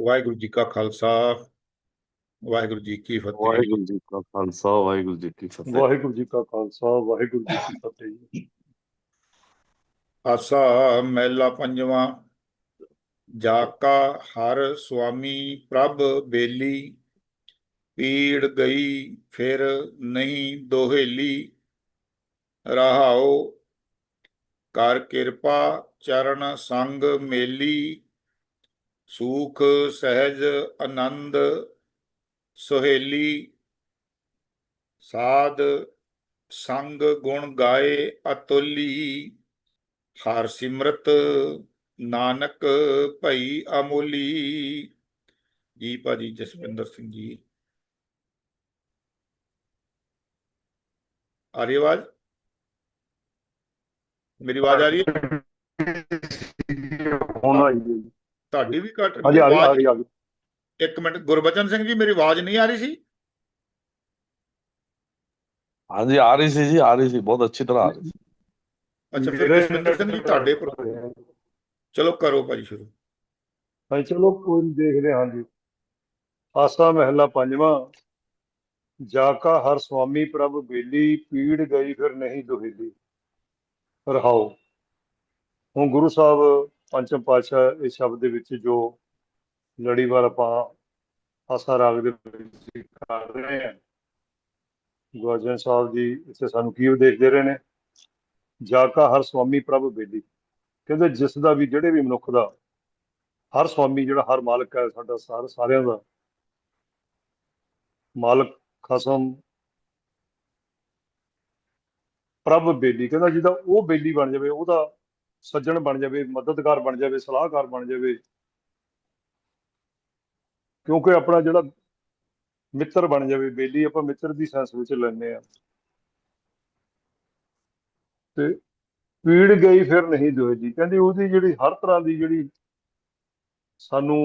ਵਾਹਿਗੁਰੂ ਜੀ ਕਾ ਖਾਲਸਾ ਵਾਹਿਗੁਰੂ ਜੀ ਕੀ ਫਤਿਹ। ਵਾਹਿਗੁਰੂ ਜੀ ਕਾ ਖਾਲਸਾ ਵਾਹਿਗੁਰੂ ਜੀ ਕੀ ਫਤਿਹ। ਵਾਹਿਗੁਰੂ ਜੀ ਕਾ ਖਾਲਸਾ ਵਾਹਿਗੁਰੂ ਜੀ ਕੀ ਫਤਿਹ ਆਸਾ ਮਹਿਲਾ ਪੰਜਵਾਂ ਜਾ ਕਾ ਹਰ ਸੁਆਮੀ ਪ੍ਰਭ ਬੇਲੀ ਪੀੜ ਗਈ ਫਿਰ ਨਹੀਂ ਦੋਹੇਲੀ। ਰਹਾਓ ਕਰ ਕਿਰਪਾ ਚਰਨ ਸੰਗ ਮੇਲੀ ਸੂਖ, ਸਹਿਜ, ਆਨੰਦ, ਸੁਹੇਲੀ, ਸਾਧ, ਸੰਗ, ਗੁਣ ਗਾਏ, ਅਤੁਲੀ, ਹਰ ਸਿਮਰਤ, ਨਾਨਕ, ਭਈ ਅਮੋਲੀ। ਜੀ ਭਾਜੀ ਜਸਵਿੰਦਰ ਸਿੰਘ ਜੀ। ਆ ਰਹੀ ਆਵਾਜ਼? ਮੇਰੀ ਆਵਾਜ਼ ਆ ਰਹੀ ਹੈ? ਹੁਣ ਆਈ ਜੀ। ਤੁਹਾਡੀ ਵੀ ਘੱਟ ਹਾਂਜੀ ਆ ਗਈ ਆ ਗਈ ਆ ਗਈ। ਇੱਕ ਮਿੰਟ ਗੁਰਬਚਨ ਸਿੰਘ ਜੀ ਮੇਰੀ ਆਵਾਜ਼ ਨਹੀਂ ਆ ਰਹੀ ਸੀ? ਹਾਂਜੀ ਆ ਰਹੀ ਸੀ ਜੀ ਆ ਰਹੀ ਸੀ ਬਹੁਤ ਅੱਛੀ ਤਰ੍ਹਾਂ ਆ ਰਹੀ ਸੀ। ਅੱਛਾ ਫਿਰ ਜਸਵਿੰਦਰ ਸਿੰਘ ਜੀ ਤੁਹਾਡੇ ਪਰ ਚਲੋ ਕਰੋ ਭਾਜੀ ਸ਼ੁਰੂ। ਹਾਂ ਚਲੋ ਕੋਈ ਨੀ ਦੇਖਦੇ ਹਾਂ ਜੀ। ਆਸਾ ਮਹਿਲਾ ਪੰਜਵਾਂ। ਜਾ ਕਾ ਹਰ ਸੁਆਮੀ ਪ੍ਰਭ ਬੇਲੀ ਪੀੜ ਗਈ ਫਿਰ ਨਹੀਂ ਦੁਹੇਲੀ। ਰਹਾਓ। ਹੁਣ ਗੁਰੂ ਸਾਹਿਬ ਪੰਚਮ ਪਾਤਸ਼ਾਹ ਇਸ ਸ਼ਬਦ ਦੇ ਵਿੱਚ ਜੋ ਲੜੀਵਾਰ ਆਪਾਂ ਆਸਾ ਰਾਗ ਦੇ ਵਿੱਚ ਕਰ ਰਹੇ ਹਾਂ। ਗੁਰਜਨ ਸਾਹਿਬ ਜੀ ਇੱਥੇ ਸਾਨੂੰ ਕੀ ਉਪਦੇਸ਼ ਦੇ ਰਹੇ ਨੇ? ਜਾ ਕਾ ਹਰ ਸੁਆਮੀ ਪ੍ਰਭ ਬੇਲੀ। ਕਹਿੰਦੇ ਜਿਸ ਦਾ ਵੀ ਜਿਹੜੇ ਵੀ ਮਨੁੱਖ ਦਾ ਹਰ ਸੁਆਮੀ ਜਿਹੜਾ ਹਰ ਮਾਲਕ ਹੈ ਸਾਡਾ ਸਾਰ ਸਾਰਿਆਂ ਦਾ, ਮਾਲਕ ਖਸਮ ਪ੍ਰਭ ਬੇਲੀ। ਕਹਿੰਦਾ ਜਿਹਦਾ ਉਹ ਬੇਲੀ ਬਣ ਜਾਵੇ, ਉਹਦਾ ਸੱਜਣ ਬਣ ਜਾਵੇ, ਮਦਦਗਾਰ ਬਣ ਜਾਵੇ, ਸਲਾਹਕਾਰ ਬਣ ਜਾਵੇ। ਕਿਉਂਕਿ ਆਪਣਾ ਜਿਹੜਾ ਮਿੱਤਰ ਬਣ ਜਾਵੇ, ਬੇਲੀ ਆਪਾਂ ਮਿੱਤਰ ਦੀ ਸੈਂਸ ਵਿੱਚ ਲੈਂਦੇ ਆ ਤੇ ਪੀੜ ਗਈ ਫਿਰ ਨਹੀਂ ਦੋਏਗੀ ਕਹਿੰਦੀ ਉਹਦੀ ਜਿਹੜੀ ਹਰ ਤਰ੍ਹਾਂ ਦੀ ਜਿਹੜੀ ਸਾਨੂੰ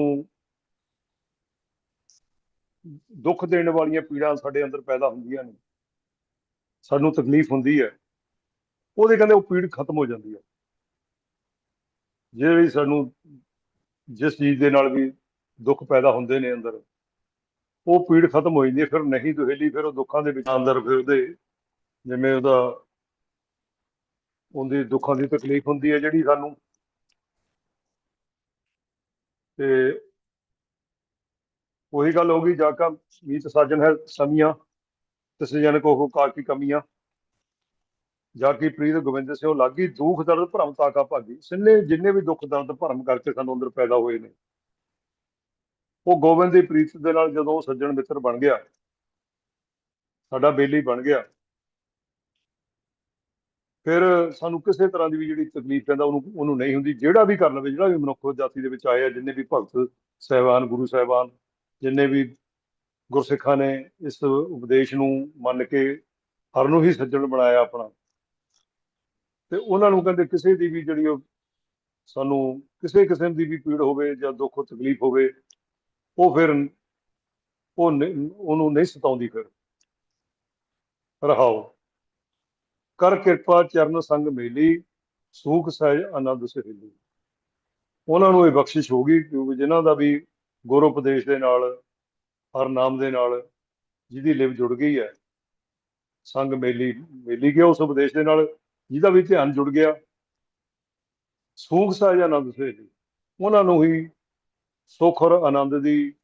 ਦੁੱਖ ਦੇਣ ਵਾਲੀਆਂ ਪੀੜਾਂ ਸਾਡੇ ਅੰਦਰ ਪੈਦਾ ਹੁੰਦੀਆਂ ਨੇ, ਸਾਨੂੰ ਤਕਲੀਫ ਹੁੰਦੀ ਹੈ, ਉਹਦੇ ਕਹਿੰਦੇ ਉਹ ਪੀੜ ਖਤਮ ਹੋ ਜਾਂਦੀ ਹੈ। ਜਿਹੜੀ ਸਾਨੂੰ ਜਿਸ ਚੀਜ਼ ਦੇ ਨਾਲ ਵੀ ਦੁੱਖ ਪੈਦਾ ਹੁੰਦੇ ਨੇ ਅੰਦਰ, ਉਹ ਪੀੜ ਖਤਮ ਹੋ ਜਾਂਦੀ ਹੈ, ਫਿਰ ਨਹੀਂ ਦੁਹੇਲੀ, ਫਿਰ ਉਹ ਦੁੱਖਾਂ ਦੇ ਵਿੱਚ ਅੰਦਰ ਫਿਰ ਉਹਦੇ ਜਿਵੇਂ ਉਹਦਾ, ਉਹਦੀ ਦੁੱਖਾਂ ਦੀ ਤਕਲੀਫ ਹੁੰਦੀ ਹੈ ਜਿਹੜੀ ਸਾਨੂੰ। ਤੇ ਉਹੀ ਗੱਲ ਹੋ ਗਈ ਜਾਕਾ ਮੀਤ ਸਾਜਨ ਹੈ ਸਮੀਆਂ ਤਿਸ ਜਨ ਕੋ ਹੋ ਕਾ ਕੀ ਕਮੀਆਂ। ਜਾ ਕੀ ਪ੍ਰੀਤ ਗੋਬਿੰਦ ਸਿਓ ਲਾਗੀ ਦੁੱਖ ਦਰਦ ਭਰਮ ਤਾਕਾ ਭਾਗੀ। ਸਿੰਨੇ ਜਿੰਨੇ ਵੀ ਦੁੱਖ ਦਰਦ ਭਰਮ ਕਰਕੇ ਸਾਨੂੰ ਅੰਦਰ ਪੈਦਾ ਹੋਏ ਨੇ, ਉਹ ਗੋਬਿੰਦ ਦੀ ਪ੍ਰੀਤ ਦੇ ਨਾਲ ਜਦੋਂ ਉਹ ਸੱਜਣ ਮਿੱਤਰ ਬਣ ਗਿਆ, ਸਾਡਾ ਬੇਲੀ ਬਣ ਗਿਆ, ਫਿਰ ਸਾਨੂੰ ਕਿਸੇ ਤਰ੍ਹਾਂ ਦੀ ਵੀ ਜਿਹੜੀ ਤਕਲੀਫ ਪੈਂਦਾ, ਉਹਨੂੰ ਉਹਨੂੰ ਨਹੀਂ ਹੁੰਦੀ। ਜਿਹੜਾ ਵੀ ਕਰ ਲਵੇ, ਜਿਹੜਾ ਵੀ ਮਨੁੱਖ ਜਾਤੀ ਦੇ ਵਿੱਚ ਆਇਆ ਜਿੰਨੇ ਵੀ ਭਗਤ ਸਹਿਬਾਨ, ਗੁਰੂ ਸਹਿਬਾਨ, ਜਿੰਨੇ ਵੀ ਗੁਰਸਿੱਖਾਂ ਨੇ ਇਸ ਉਪਦੇਸ਼ ਨੂੰ ਮੰਨ ਕੇ ਹਰ ਨੂੰ ਹੀ ਸੱਜਣ ਬਣਾਇਆ ਆਪਣਾ। ਤੇ ਉਹਨਾਂ ਨੂੰ ਕਹਿੰਦੇ ਕਿਸੇ ਦੀ ਵੀ ਜਿਹੜੀ ਉਹ ਸਾਨੂੰ ਕਿਸੇ ਕਿਸਮ ਦੀ ਵੀ ਪੀੜ ਹੋਵੇ ਜਾਂ ਦੁੱਖ ਤਕਲੀਫ ਹੋਵੇ, ਉਹ ਫਿਰ ਉਹ ਉਹਨੂੰ ਨਹੀਂ ਸਤਾਉਂਦੀ ਫਿਰ। ਰਹਾਓ। ਕਰ ਕਿਰਪਾ ਚਰਨ ਸੰਗ ਮੇਲੀ, ਸੂਖ ਸਹਿਜ ਆਨੰਦ ਸਹੇਲੀ। ਉਹਨਾਂ ਨੂੰ ਇਹ ਬਖਸ਼ਿਸ਼ ਹੋ ਗਈ ਕਿਉਂਕਿ ਜਿਨ੍ਹਾਂ ਦਾ ਵੀ ਗੁਰ ਉਪਦੇਸ਼ ਦੇ ਨਾਲ, ਹਰ ਨਾਮ ਦੇ ਨਾਲ ਜਿਹਦੀ ਲਿਵ ਜੁੜ ਗਈ ਹੈ, ਸੰਗ ਮੇਲੀ ਮੇਲੀ ਗਿਆ ਉਸ ਉਪਦੇਸ਼ ਦੇ ਨਾਲ ਜਿਹਦਾ ਵੀ ਧਿਆਨ ਜੁੜ ਗਿਆ। ਸੂਖ ਸਹਿਜ ਆਨੰਦ ਸਹੇਲੀ ਉਹਨਾਂ ਨੂੰ ਹੀ ਸੁਖ ਔਰ ਆਨੰਦ ਦੀ,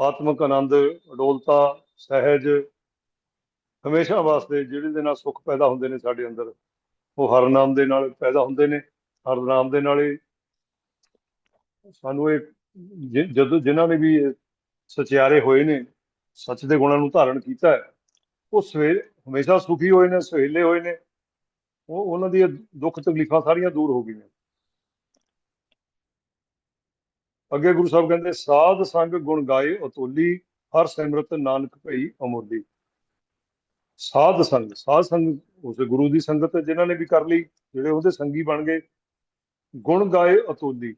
ਆਤਮਿਕ ਆਨੰਦ, ਅਡੋਲਤਾ, ਸਹਿਜ ਹਮੇਸ਼ਾ ਵਾਸਤੇ ਜਿਹੜੇ ਦੇ ਨਾਲ ਸੁੱਖ ਪੈਦਾ ਹੁੰਦੇ ਨੇ ਸਾਡੇ ਅੰਦਰ, ਉਹ ਹਰ ਨਾਮ ਦੇ ਨਾਲ ਪੈਦਾ ਹੁੰਦੇ ਨੇ, ਹਰ ਨਾਮ ਦੇ ਨਾਲ ਹੀ। ਸਾਨੂੰ ਇਹ ਜਿ- ਜਦੋਂ ਜਿਨ੍ਹਾਂ ਨੇ ਵੀ ਸਚਿਆਰੇ ਹੋਏ ਨੇ, ਸੱਚ ਦੇ ਗੁਣਾਂ ਨੂੰ ਧਾਰਨ ਕੀਤਾ ਹੈ, ਉਹ ਸਵੇ ਹਮੇਸ਼ਾ ਸੁਖੀ ਹੋਏ ਨੇ, ਸਹੇਲੇ ਹੋਏ ਨੇ। ਉਹ ਉਹਨਾਂ ਦੀਆਂ ਦੁੱਖ ਤਕਲੀਫਾਂ ਸਾਰੀਆਂ ਦੂਰ ਹੋ ਗਈਆਂ। ਅੱਗੇ ਗੁਰੂ ਸਾਹਿਬ ਕਹਿੰਦੇ, ਸਾਧ ਸੰਗ ਗੁਣ ਗਾਏ ਅਤੋਲੀ, ਹਰ ਸਿਮਰਤ ਨਾਨਕ ਭਈ ਅਮੋਲੀ। ਸਾਧ ਸੰਗ ਸਾਧ ਸੰਗ ਉਸ ਗੁਰੂ ਦੀ ਸੰਗਤ ਜਿਨ੍ਹਾਂ ਨੇ ਵੀ ਕਰ ਲਈ, ਜਿਹੜੇ ਉਹਦੇ ਸੰਗੀ ਬਣ ਗਏ। ਗੁਣ ਗਾਏ ਅਤੋਲੀ,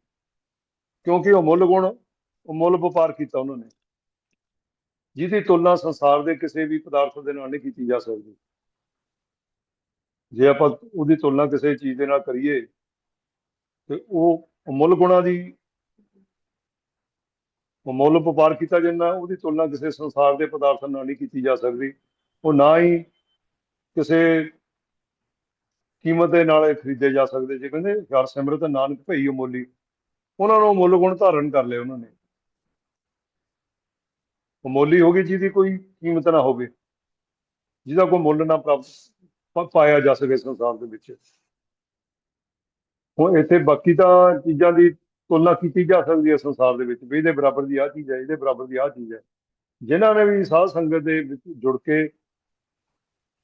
ਕਿਉਂਕਿ ਉਹ ਮੁੱਲ ਗੁਣ, ਉਹ ਮੁੱਲ ਵਪਾਰ ਕੀਤਾ ਉਹਨਾਂ ਨੇ। ਜਿਹਦੀ ਤੁਲਨਾ ਸੰਸਾਰ ਦੇ ਕਿਸੇ ਵੀ ਪਦਾਰਥ ਦੇ ਨਾਲ ਨਹੀਂ ਕੀਤੀ ਜਾ ਸਕਦੀ। ਜੇ ਆਪਾਂ ਉਹਦੀ ਤੁਲਨਾ ਕਿਸੇ ਚੀਜ਼ ਦੇ ਨਾਲ ਕਰੀਏ, ਤੇ ਉਹ ਮੁੱਲ ਗੁਣਾਂ ਦੀ ਮੁੱਲ ਵਪਾਰ ਕੀਤਾ ਜਾਂਦਾ, ਉਹਦੀ ਤੁਲਨਾ ਕਿਸੇ ਸੰਸਾਰ ਦੇ ਪਦਾਰਥ ਨਾਲ ਨਹੀਂ ਕੀਤੀ ਜਾ ਸਕਦੀ। ਉਹ ਨਾ ਹੀ ਕਿਸੇ ਕੀਮਤ ਦੇ ਨਾਲ ਖਰੀਦੇ ਜਾ ਸਕਦੇ। ਜੇ ਕਹਿੰਦੇ ਯਾਰ ਸਿਮਰਤ ਨਾਨਕ ਭਈ ਅਮੋਲੀ ਉਹਨਾਂ ਨੂੰ ਮੁੱਲ ਗੁਣ ਧਾਰਨ ਕਰ ਲਿਆ ਉਹਨਾਂ ਨੇ। ਅਮੋਲੀ ਹੋ ਗਈ ਜਿਹਦੀ ਕੋਈ ਕੀਮਤ ਨਾ ਹੋਵੇ, ਜਿਹਦਾ ਕੋਈ ਮੁੱਲ ਨਾ ਪ੍ਰਾਪਤ ਪਾਇਆ ਜਾ ਸਕੇ ਸੰਸਾਰ ਦੇ ਵਿੱਚ। ਹੁਣ ਇੱਥੇ ਬਾਕੀ ਤਾਂ ਚੀਜ਼ਾਂ ਦੀ ਤੁਲਨਾ ਕੀਤੀ ਜਾ ਸਕਦੀ ਹੈ ਸੰਸਾਰ ਦੇ ਵਿੱਚ, ਵੀ ਇਹਦੇ ਬਰਾਬਰ ਦੀ ਆਹ ਚੀਜ਼ ਹੈ, ਇਹਦੇ ਬਰਾਬਰ ਦੀ ਆਹ ਚੀਜ਼ ਹੈ। ਜਿਨ੍ਹਾਂ ਨੇ ਵੀ ਸਾਧ ਸੰਗਤ ਦੇ ਵਿੱਚ ਜੁੜ ਕੇ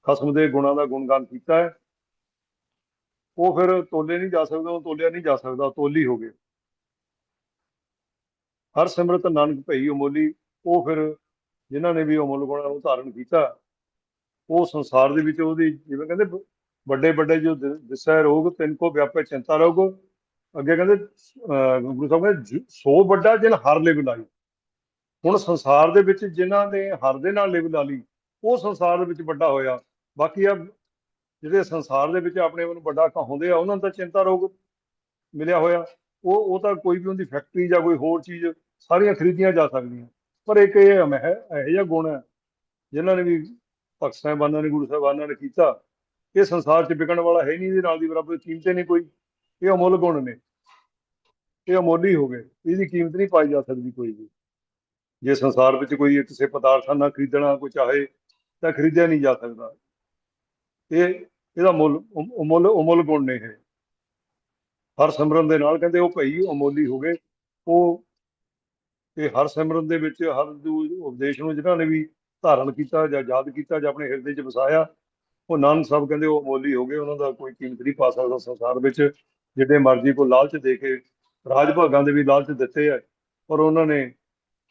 ਖਸਮ ਦੇ ਗੁਣਾਂ ਦਾ ਗੁਣਗਾਨ ਕੀਤਾ ਹੈ, ਉਹ ਫਿਰ ਤੋਲੇ ਨਹੀਂ ਜਾ ਸਕਦਾ, ਉਹ ਤੋਲਿਆ ਨਹੀਂ ਜਾ ਸਕਦਾ ਤੋਲੀ ਹੋ ਗਏ। ਹਰ ਸਿਮਰਤ ਨਾਨਕ ਭਈ ਅਮੋਲੀ, ਉਹ ਫਿਰ ਜਿਨ੍ਹਾਂ ਨੇ ਵੀ ਅਮੁੱਲ ਗੁਣਾਂ ਨੂੰ ਧਾਰਨ ਕੀਤਾ ਉਹ ਸੰਸਾਰ ਦੇ ਵਿੱਚ ਉਹਦੀ ਜਿਵੇਂ ਕਹਿੰਦੇ ਵੱਡੇ ਵੱਡੇ ਜੋ ਦਿਸੈ ਰੋਗ, ਤਿੰਨ ਕੋ ਵਿਆਪੇ ਚਿੰਤਾ ਰੋਗ, ਅੱਗੇ ਕਹਿੰਦੇ ਗੁਰੂ ਸਾਹਿਬ ਕਹਿੰਦੇ, ਜ- ਸੋ ਵੱਡਾ ਜਿਨ ਹਰ ਲਿਵ ਲਾਈ। ਹੁਣ ਸੰਸਾਰ ਦੇ ਵਿੱਚ ਜਿਨ੍ਹਾਂ ਨੇ ਹਰ ਦੇ ਨਾਲ ਲਿਵ ਲਾ ਲਈ, ਉਹ ਸੰਸਾਰ ਦੇ ਵਿੱਚ ਵੱਡਾ ਹੋਇਆ। ਬਾਕੀ ਆ ਜਿਹੜੇ ਸੰਸਾਰ ਦੇ ਵਿੱਚ ਆਪਣੇ ਆਪ ਨੂੰ ਵੱਡਾ ਕਹਾਉਂਦੇ ਆ, ਉਹਨਾਂ ਨੂੰ ਤਾਂ ਚਿੰਤਾ ਰੋਗ ਮਿਲਿਆ ਹੋਇਆ। ਉਹ ਉਹ ਤਾਂ ਕੋਈ ਵੀ ਉਹਦੀ ਫੈਕਟਰੀ ਜਾਂ ਕੋਈ ਹੋਰ ਚੀਜ਼, ਸਾਰੀਆਂ ਖਰੀਦੀਆਂ ਜਾ ਸਕਦੀਆਂ। ਪਰ ਇੱਕ ਇਹ ਹੈ ਇਹੋ ਜਿਹਾ ਗੁਣ ਹੈ, ਜਿਨ੍ਹਾਂ ਨੇ ਵੀ ਭਗਤ ਸਾਹਿਬਾਨਾਂ ਨੇ, ਗੁਰੂ ਸਾਹਿਬਾਨਾਂ ਨੇ ਕੀਤਾ, ਇਹ ਸੰਸਾਰ 'ਚ ਵਿਕਣ ਵਾਲਾ ਹੈ ਨਹੀਂ, ਇਹਦੇ ਨਾਲ ਦੀ ਬਰਾਬਰ ਕੀਮਤ ਨਹੀਂ ਕੋਈ। ਇਹ ਅਮੁੱਲ ਗੁਣ ਨੇ। ਇਹ ਅਮੋਲੀ ਹੋ ਗਏ। ਇਹਦੀ ਕੀਮਤ ਨਹੀਂ ਪਾਈ ਜਾ ਸਕਦੀ ਕੋਈ ਵੀ। ਜੇ ਸੰਸਾਰ ਵਿੱਚ ਕੋਈ ਕਿਸੇ ਪਦਾਰਥਾਂ ਨਾਲ ਖਰੀਦਣਾ ਕੋਈ ਚਾਹੇ, ਤਾਂ ਖਰੀਦਿਆ ਨਹੀਂ ਜਾ ਸਕਦਾ। ਇਹ, ਇਹਦਾ ਮੁੱਲ, ਅਮ- ਅਮੁੱਲ ਅਮੁੱਲ ਗੁਣ ਨੇ ਇਹ। ਹਰ ਸਿਮਰਨ ਦੇ ਨਾਲ ਕਹਿੰਦੇ ਉਹ ਭਈ ਅਮੋਲੀ ਹੋ ਗਏ। ਉਹ, ਇਹ ਹਰ ਸਿਮਰਨ ਦੇ ਵਿੱਚ, ਹਰ ਦੂ, ਉਪਦੇਸ਼ ਨੂੰ ਜਿਨ੍ਹਾਂ ਨੇ ਵੀ ਧਾਰਨ ਕੀਤਾ ਜਾਂ ਯਾਦ ਕੀਤਾ ਜਾਂ ਆਪਣੇ ਹਿਰਦੇ 'ਚ ਵਸਾਇਆ, ਉਹ ਨਾਨਕ ਸਾਹਿਬ ਕਹਿੰਦੇ ਉਹ ਅਮੋਲੀ ਹੋ ਗਏ, ਉਹਨਾਂ ਦਾ ਕੋਈ ਕੀਮਤ ਨਹੀਂ ਪਾ ਸਕਦਾ ਸੰਸਾਰ ਵਿੱਚ। ਜਿੱਡੇ ਮਰਜ਼ੀ ਕੋ ਲਾਲਚ ਦੇ ਕੇ ਰਾਜ ਭਾਗਾਂ ਦੇ ਵੀ ਲਾਲਚ ਦਿੱਤੇ ਆ, ਪਰ ਉਹਨਾਂ ਨੇ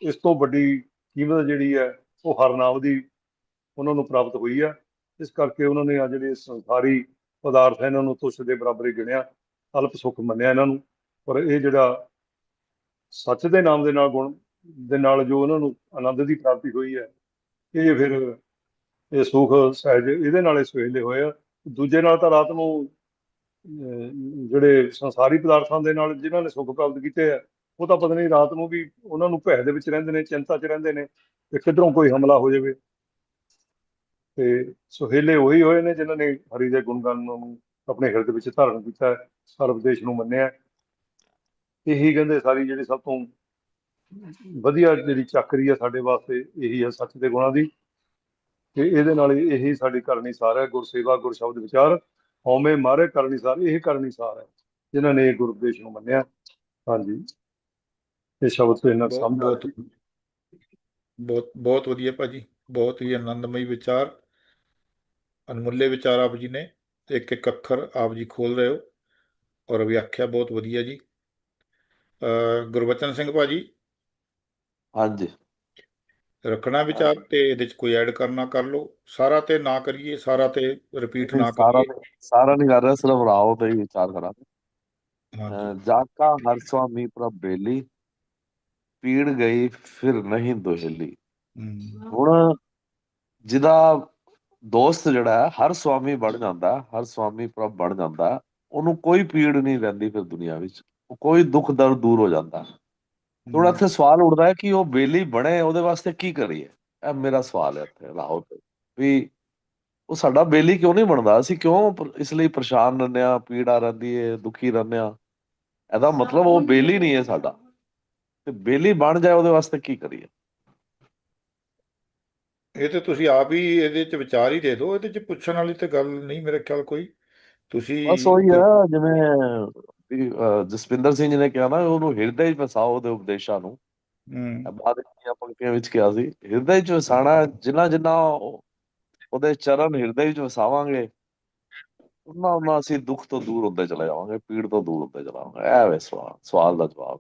ਇਸ ਤੋਂ ਵੱਡੀ ਕੀਮਤ ਜਿਹੜੀ ਹੈ, ਉਹ ਹਰਨਾਮ ਦੀ ਉਹਨਾਂ ਨੂੰ ਪ੍ਰਾਪਤ ਹੋਈ ਆ। ਇਸ ਕਰਕੇ ਉਹਨਾਂ ਨੇ ਆ ਜਿਹੜੇ ਸੰਸਾਰੀ ਪਦਾਰਥ ਇਹਨਾਂ ਨੂੰ ਤੁੱਛ ਦੇ ਬਰਾਬਰ ਹੀ ਗਿਣਿਆ, ਅਲਪ ਸੁੱਖ ਮੰਨਿਆ ਇਹਨਾਂ ਨੂੰ। ਪਰ ਇਹ ਜਿਹੜਾ ਸੱਚ ਦੇ ਨਾਮ ਦੇ ਨਾਲ ਗੁਣ ਦੇ ਨਾਲ ਜੋ ਉਹਨਾਂ ਨੂੰ ਆਨੰਦ ਦੀ ਪ੍ਰਾਪਤੀ ਹੋਈ ਹੈ ਇਹ ਫਿਰ ਇਹ ਸੁਖ ਸਹਿਜ ਇਹਦੇ ਨਾਲ ਹੀ ਸੁਹੇਲੇ ਹੋਏ ਆ। ਦੂਜੇ ਨਾਲ ਤਾਂ ਰਾਤ ਨੂੰ ਜਿਹੜੇ ਸੰਸਾਰੀ ਪਦਾਰਥਾਂ ਦੇ ਨਾਲ ਜਿਨ੍ਹਾਂ ਨੇ ਸੁਖ ਪ੍ਰਾਪਤ ਕੀਤੇ ਆ, ਉਹ ਤਾਂ ਪਤਾ ਨਹੀਂ ਰਾਤ ਨੂੰ ਵੀ ਉਹਨਾਂ ਨੂੰ ਭੈ ਦੇ ਵਿੱਚ ਰਹਿੰਦੇ ਨੇ, ਚਿੰਤਾ 'ਚ ਰਹਿੰਦੇ ਨੇ ਕਿ ਕਿੱਧਰੋਂ ਕੋਈ ਹਮਲਾ ਹੋ ਜਾਵੇ। ਤੇ ਸੁਹੇਲੇ ਉਹੀ ਹੋਏ ਨੇ ਜਿਨ੍ਹਾਂ ਨੇ ਹਰੀ ਦੇ ਗੁਣਗਾਨ ਨੂੰ ਆਪਣੇ ਹਿਰਦੇ ਵਿੱਚ ਧਾਰਨ ਕੀਤਾ ਹੈ ਸਰਵਦੇਸ਼ ਨੂੰ ਮੰਨਿਆ ਇਹੀ ਕਹਿੰਦੇ ਸਾਰੀ ਜਿਹੜੀ ਸਭ ਤੋਂ ਵਧੀਆ ਜਿਹੜੀ ਚੱਕਰੀ ਹੈ ਸਾਡੇ ਵਾਸਤੇ, ਇਹੀ ਹੈ ਸੱਚ ਦੇ ਗੁਣਾਂ ਦੀ। ਤੇ ਇਹਦੇ ਨਾਲ ਹੀ ਇਹੀ ਸਾਡੀ ਕਰਨੀ ਸਾਰ ਹੈ, ਗੁਰਸੇਵਾ ਗੁਰ ਸ਼ਬਦ ਵਿਚਾਰ। ਹਉਮੈ ਮਾਰੇ ਕਰਨੀ ਸਾਰ, ਇਹ ਕਰਨੀ ਸਾਰ ਹੈ। ਜਿਨ੍ਹਾਂ ਨੇ ਇਹ ਨੂੰ ਮੰਨਿਆ। ਹਾਂਜੀ। ਇਹ ਸ਼ਬਦ ਤੋਂ ਇਹਨਾਂ ਬਹੁਤ ਸਮਝ ਬਹੁਤ ਬਹੁਤ ਬਹੁਤ ਵਧੀਆ ਭਾਜੀ। ਬਹੁਤ ਹੀ ਆਨੰਦਮਈ ਵਿਚਾਰ। ਅਨਮੁੱਲੇ ਵਿਚਾਰ ਆਪ ਜੀ ਨੇ। ਇੱਕ ਇੱਕ ਅੱਖਰ ਆਪ ਜੀ ਖੋਲ ਰਹੇ ਹੋ। ਔਰ ਵਿਆਖਿਆ ਬਹੁਤ ਵਧੀਆ ਜੀ। ਅ ਗੁਰਬਚਨ ਸਿੰਘ ਭਾਜੀ ਹਾਂਜੀ। ਰੱਖਣਾ ਵਿਚਾਰ ਤੇ ਇਹਦੇ ਚ ਕੋਈ ਐਡ ਕਰਨਾ ਕਰ ਲਓ। ਸਾਰਾ ਤੇ ਨਾ ਕਰੀਏ ਸਾਰਾ ਤੇ ਰਿਪੀਟ ਨਾ ਸਾਰਾ ਕਰੀਏ। ਸਾਰਾ ਨਹੀਂ ਕਰ ਰਿਹਾ ਸਿਰਫ ਰਾਓ ਤੇ ਹੀ ਵਿਚਾਰ ਕਰਾਂਗੇ। ਹਾਂਜੀ। ਅਹ ਜਾਕਾ ਹਰ ਸੁਆਮੀ ਪ੍ਰਭ ਬੇਲੀ ਪੀੜ ਗਈ ਫਿਰ ਨਹੀਂ ਦੁਹੇਲੀ। ਹਮ, ਹੁਣ ਜਿਹਦਾ ਦੋਸਤ ਜਿਹੜਾ ਹੈ ਹਰ ਸੁਆਮੀ ਬਣ ਜਾਂਦਾ ਹੈ, ਹਰ ਸੁਆਮੀ ਪ੍ਰਭ ਬਣ ਜਾਂਦਾ ਹੈ, ਉਹਨੂੰ ਕੋਈ ਪੀੜ ਨਹੀਂ ਰਹਿੰਦੀ ਫਿਰ ਦੁਨੀਆ ਵਿੱਚ। ਉਹ ਕੋਈ ਦੁੱਖ ਦਰਦ ਦੂਰ ਹੋ ਜਾਂਦਾ। ਹੈ। ਹੁਣ ਇੱਥੇ ਸਵਾਲ ਉੱਠਦਾ ਹੈ ਕਿ ਉਹ ਬੇਲੀ ਬਣੇ ਉਹਦੇ ਵਾਸਤੇ ਕੀ ਕਰੀਏ? ਇਹ ਮੇਰਾ ਸਵਾਲ ਹੈ ਇੱਥੇ ਰਾਹੁਲ ਤੇ। ਵੀ ਉਹ ਸਾਡਾ ਬੇਲੀ ਕਿਉਂ ਨਹੀਂ ਬਣਦਾ? ਅਸੀਂ ਕਿਉਂ ਇਸ ਲਈ ਪਰੇਸ਼ਾਨ ਰਹਿੰਦੇ ਆ ਪੀੜਾ ਰਹਿੰਦੀ ਹੈ ਦੁਖੀ ਰਹਿੰਦੇ ਆ ਇਹਦਾ ਮਤਲਬ ਉਹ ਬੇਲੀ ਨਹੀਂ ਹੈ ਸਾਡਾ। ਤੇ ਬੇਲੀ ਬਣ ਜਾਏ ਉਹਦੇ ਵਾਸਤੇ ਕੀ ਕਰੀਏ? ਇਹ ਤੇ ਤੁਸੀਂ ਆਪ ਹੀ ਇਹਦੇ ਚ ਵਿਚਾਰ ਹੀ ਦੇ ਦਿਓ ਇਹਦੇ ਚ ਪੁੱਛਣ ਵਾਲੀ ਤੇ ਗੱਲ ਨਹੀਂ ਮੇਰੇ ਖਿਆਲ ਕੋਈ। ਤੁਸੀਂ ਬਸ ਉਹੀ ਹੈ ਜਿਵੇਂ ਜਸਪਿੰਦਰ ਸਿੰਘ ਜੀ ਨੇ ਕਿਹਾ ਨਾ ਉਹਨੂੰ ਹਿਰਦੇ 'ਚ ਵਸਾਓ ਉਹਦੇ ਉਪਦੇਸ਼ਾਂ ਨੂੰ। ਇਹ ਬਾਅਦ ਦੀਆਂ ਪੰਕਤੀਆਂ ਵਿੱਚ ਕਿਹਾ ਸੀ ਹਿਰਦੇ 'ਚ ਵਸਾਣਾ ਜਿੰਨਾ ਜਿੰਨਾ ਉਹ- ਉਹਦੇ ਚਰਨ ਹਿਰਦੇ 'ਚ ਵਸਾਵਾਂਗੇ ਉਹਨਾਂ ਉਹਨਾਂ ਅਸੀਂ ਦੁੱਖ ਤੋਂ ਦੂਰ ਹੁੰਦੇ ਚਲੇ ਜਾਵਾਂਗੇ ਪੀੜ ਤੋਂ ਦੂਰ ਹੁੰਦੇ ਚਲਾਵਾਂਗੇ ਇਹ ਵੇ ਸਵਾਲ ਸਵਾਲ ਦਾ ਜਵਾਬ।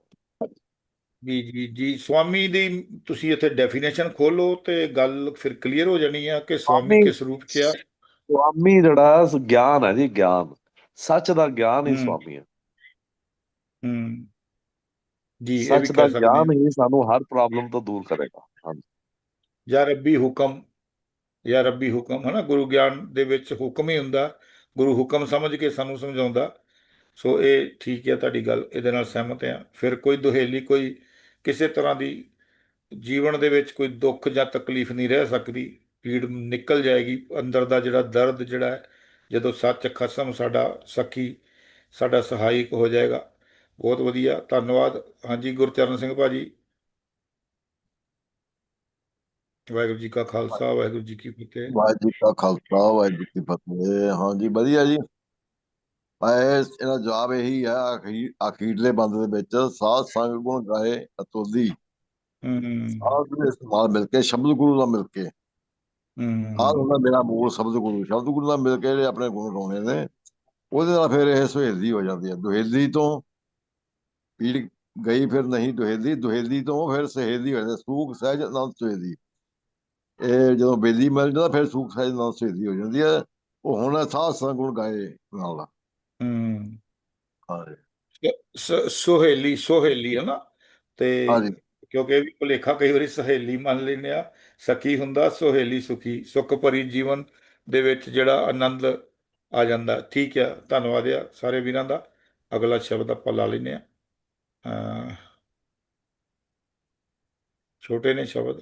ਜੀ ਜੀ ਜੀ ਸਵਾਮੀ ਦੀ ਤੁਸੀਂ ਇੱਥੇ ਡੈਫੀਨੇਸ਼ਨ ਖੋਲੋ ਤੇ ਗੱਲ ਫਿਰ ਕਲੀਅਰ ਹੋ ਜਾਣੀ ਆ ਕਿ ਸਵਾਮੀ ਕਿਸ ਰੂਪ ਚ ਆ? ਸਵਾਮੀ ਜਿਹੜਾ ਗਿਆਨ ਹੈ ਜੀ ਗਿਆਨ। ਸੱਚ ਦਾ ਗਿਆਨ ਹੀ ਹੂੰ। ਸਵਾਮੀ ਹੈ। ਇਹ ਸੱਚ ਵੀ ਦਾ ਕਹਿ ਸਕਦੇ ਗਿਆਨ ਹਾਂ। ਹੀ ਸਾਨੂੰ ਹਰ ਪ੍ਰੋਬਲਮ ਤੋਂ ਦੂਰ ਕਰੇਗਾ। ਹਾਂਜੀ। ਜਾਂ ਰੱਬੀ ਹੁਕਮ ਜਾਂ ਰੱਬੀ ਹੁਕਮ ਹਨਾ? ਗੁਰੂ ਗਿਆਨ ਦੇ ਵਿੱਚ ਹੁਕਮ ਹੀ ਹੁੰਦਾ। ਗੁਰੂ ਹੁਕਮ ਸਮਝ ਕੇ ਸਾਨੂੰ ਸਮਝਾਉਂਦਾ। ਸੋ ਇਹ ਠੀਕ ਹੈ ਤੁਹਾਡੀ ਗੱਲ। ਇਹਦੇ ਨਾਲ ਸਹਿਮਤ ਆ ਫਿਰ ਕੋਈ ਦੁਹੇਲੀ ਕੋਈ ਕਿਸੇ ਤਰ੍ਹਾਂ ਦੀ ਜੀਵਨ ਦੇ ਵਿੱਚ ਕੋਈ ਦੁੱਖ ਜਾਂ ਤਕਲੀਫ ਨਹੀਂ ਰਹਿ ਸਕਦੀ। ਪੀੜ ਨਿਕਲ ਜਾਏਗੀ। ਅੰਦਰ ਦਾ ਜਿਹੜਾ ਦਰਦ ਜਿਹੜਾ ਹੈ ਜਦੋਂ ਸੱਚ ਖਸਮ ਸਾਡਾ ਸਖੀ ਸਾਡਾ ਸਹਾਇਕ ਹੋ ਜਾਏਗਾ। ਬਹੁਤ ਵਧੀਆ ਧੰਨਵਾਦ। ਹਾਂਜੀ ਗੁਰਚਰਨ ਸਿੰਘ ਭਾਜੀ। ਵਾਹਿਗੁਰੂ ਜੀ ਕਾ ਖਾਲਸਾ ਵਾਹਿਗੁਰੂ ਜੀ ਕੀ ਫਤਿਹ। ਵਾਹਿਗੁਰੂ ਜੀ ਕਾ ਖਾਲਸਾ ਵਾਹਿਗੁਰੂ ਜੀ ਕੀ ਫਤਿਹ। ਹਾਂਜੀ ਵਧੀਆ ਜੀ। ਇਹ ਇਹਦਾ ਜਵਾਬ ਇਹੀ ਆ ਅਖੀਰ ਅਖੀਰਲੇ ਬੰਦ ਦੇ ਵਿੱਚ ਸਾਧ ਸੰਗ ਗੁਣ ਗਾਏ ਅਤੁਲਦੀ। ਹੂੰ ਸਾਧ ਦੇ ਇਸਤੇਮਾਲ ਮਿਲ ਕੇ ਸ਼ਬਦ ਗੁਰੂ ਨਾਲ ਮਿਲ ਕੇ। ਸਾਧ ਹੂੰ। ਹੁੰਦਾ ਮੇਰਾ ਮੂਲ ਸ਼ਬਦ ਗੁਰੂ। ਸ਼ਬਦ ਗੁਰੂ ਨਾਲ ਮਿਲ ਕੇ ਜਿਹੜੇ ਆਪਣੇ ਗੁਣ ਗਾਉਣੇ ਨੇ ਉਹਦੇ ਨਾਲ ਫਿਰ ਇਹ ਸੁਹੇਲੀ ਹੋ ਜਾਂਦੀ ਹੈ। ਦੁਹੇਲੀ ਤੋਂ ਪੀੜ ਗਈ ਫਿਰ ਨਹੀਂ ਦੁਹੇਲੀ ਦੁਹੇਲੀ ਤੋਂ ਫਿਰ ਸਹੇਲੀ ਹੋ ਜਾਂਦੀ ਹੈ। ਸੂਖ ਸਹਿਜ ਆਨੰਦ ਸੁਹੇਲੀ ਇਹ ਜਦੋਂ ਬੇਲੀ ਮਿਲ ਜਾਂਦਾ ਫਿਰ ਸੂਖ ਸਹਿਜ ਆਨੰਦ ਸੁਹੇਲੀ ਹੋ ਜਾਂਦੀ ਹੈ। ਉਹ ਹੁਣ ਸਾਧ ਸੰਗ ਗੁਣ ਗਾਏ ਨਾਲ। ਹੂੰ। ਸ- ਸੁਹੇਲੀ ਸੁਹੇਲੀ ਹੈ ਨਾ? ਤੇ ਕਿਉਂਕਿ ਇਹ ਵੀ ਭੁਲੇਖਾ ਕਈ ਵਾਰੀ ਸਹੇਲੀ ਮੰਨ ਲੈਂਦੇ ਆ ਸਖੀ ਹੁੰਦਾ ਸੁਹੇਲੀ ਸੁਖੀ ਸੁਖ ਭਰੀ ਜੀਵਨ ਦੇ ਵਿੱਚ ਜਿਹੜਾ ਆਨੰਦ ਆ ਜਾਂਦਾ। ਠੀਕ ਆ ਧੰਨਵਾਦ ਆ ਸਾਰੇ ਵੀਰਾਂ ਦਾ। ਅਗਲਾ ਸ਼ਬਦ ਆਪਾਂ ਲਾ ਲੈਂਦੇ ਆ ਛੋਟੇ ਨੇ ਸ਼ਬਦ,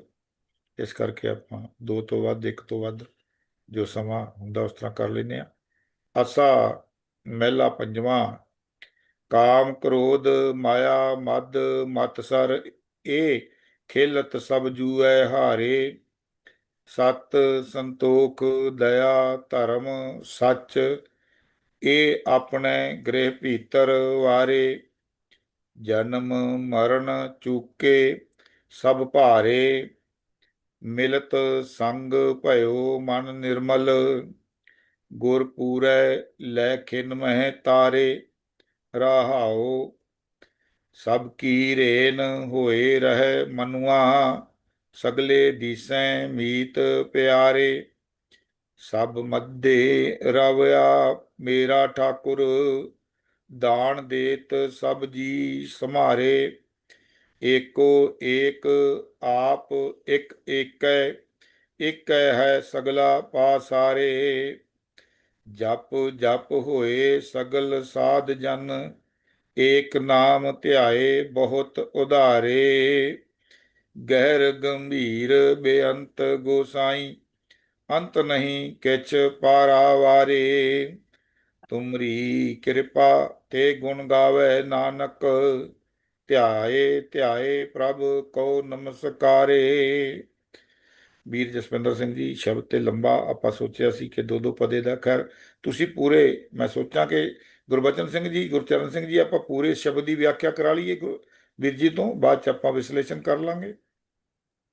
ਇਸ ਕਰਕੇ ਆਪਾਂ ਦੋ ਤੋਂ ਵੱਧ, ਇੱਕ ਤੋਂ ਵੱਧ ਜੋ ਸਮਾਂ ਹੁੰਦਾ ਉਸ ਤਰ੍ਹਾਂ ਕਰ ਲੈਂਦੇ ਆ ਆਸਾ ਮਹਿਲਾ ਪੰਜਵਾਂ, ਕਾਮ ਕ੍ਰੋਧ ਮਾਇਆ ਮਦ ਮਤਸਰ ਇਹ ਖੇਲਤ ਸਭ ਜੂਐ ਹਾਰੇ। ਸਤ ਸੰਤੋਖ ਦਇਆ ਧਰਮ ਸੱਚ ਇਹ ਆਪਣੇ ਗ੍ਰਹਿ ਭੀਤਰ ਵਾਰੇ। ਜਨਮ ਮਰਨ ਚੂਕੇ ਸਭ ਭਾਰੇ, ਮਿਲਤ ਸੰਗ ਭਇਓ ਮਨ ਨਿਰਮਲ, ਗੁਰ ਪੂਰੈ ਲੈ ਖਿਨ ਮਹਿ ਤਾਰੇ, ਰਹਾਉ ਸਭ ਕੀ ਰੇਨ ਹੋਏ ਰਹਿ ਮਨੁਆ, ਸਗਲੇ ਦੀਸੈ ਮੀਤ ਪਿਆਰੇ, ਸਭ ਮੱਧੇ ਰਵਿਆ ਮੇਰਾ ਠਾਕੁਰ ਦਾਨ ਦੇਤ ਸਭ ਜੀ ਸਮਾਰੇ ਏਕੋ ਏਕ ਆਪ ਇਕ ਏਕੈ ਏਕੈ ਹੈ ਸਗਲਾ ਪਾਸਾਰੇ ਜਪ ਜਪ ਹੋਏ ਸਗਲ ਸਾਧ ਜਨ, ਏਕ ਨਾਮ ਧਿਆਏ ਬਹੁਤ ਉਧਾਰੇ। ਗਹਿਰ ਗੰਭੀਰ ਬੇਅੰਤ ਗੋਸਾਈ, ਅੰਤ ਨਹੀਂ ਕਿਛ ਪਾਰਾਵਾਰੇ। ਤੁਮਰੀ ਕਿਰਪਾ ਤੇ ਗੁਣ ਗਾਵੇ ਨਾਨਕ। ਧਿਆਏ ਧਿਆਏ ਪ੍ਰਭ ਕੋ ਨਮਸਕਾਰੇ। ਵੀਰ ਜਸਵਿੰਦਰ ਸਿੰਘ ਜੀ ਸ਼ਬਦ ਤੇ ਲੰਬਾ ਆਪਾਂ ਸੋਚਿਆ ਸੀ ਕਿ ਦੋ ਦੋ ਪਦੇ ਦਾ ਖੈਰ ਤੁਸੀਂ ਪੂਰੇ ਮੈਂ ਸੋਚਾਂ ਕਿ ਗੁਰਬਚਨ ਸਿੰਘ ਜੀ ਗੁਰਚਰਨ ਸਿੰਘ ਜੀ ਆਪਾਂ ਪੂਰੇ ਸ਼ਬਦ ਦੀ ਵਿਆਖਿਆ ਕਰਾ ਲਈਏ ਗੁਰ- ਵੀਰ ਜੀ ਤੋਂ ਬਾਅਦ ਚ ਆਪਾਂ ਵਿਸ਼ਲੇਸ਼ਣ ਕਰ ਲਾਂਗੇ।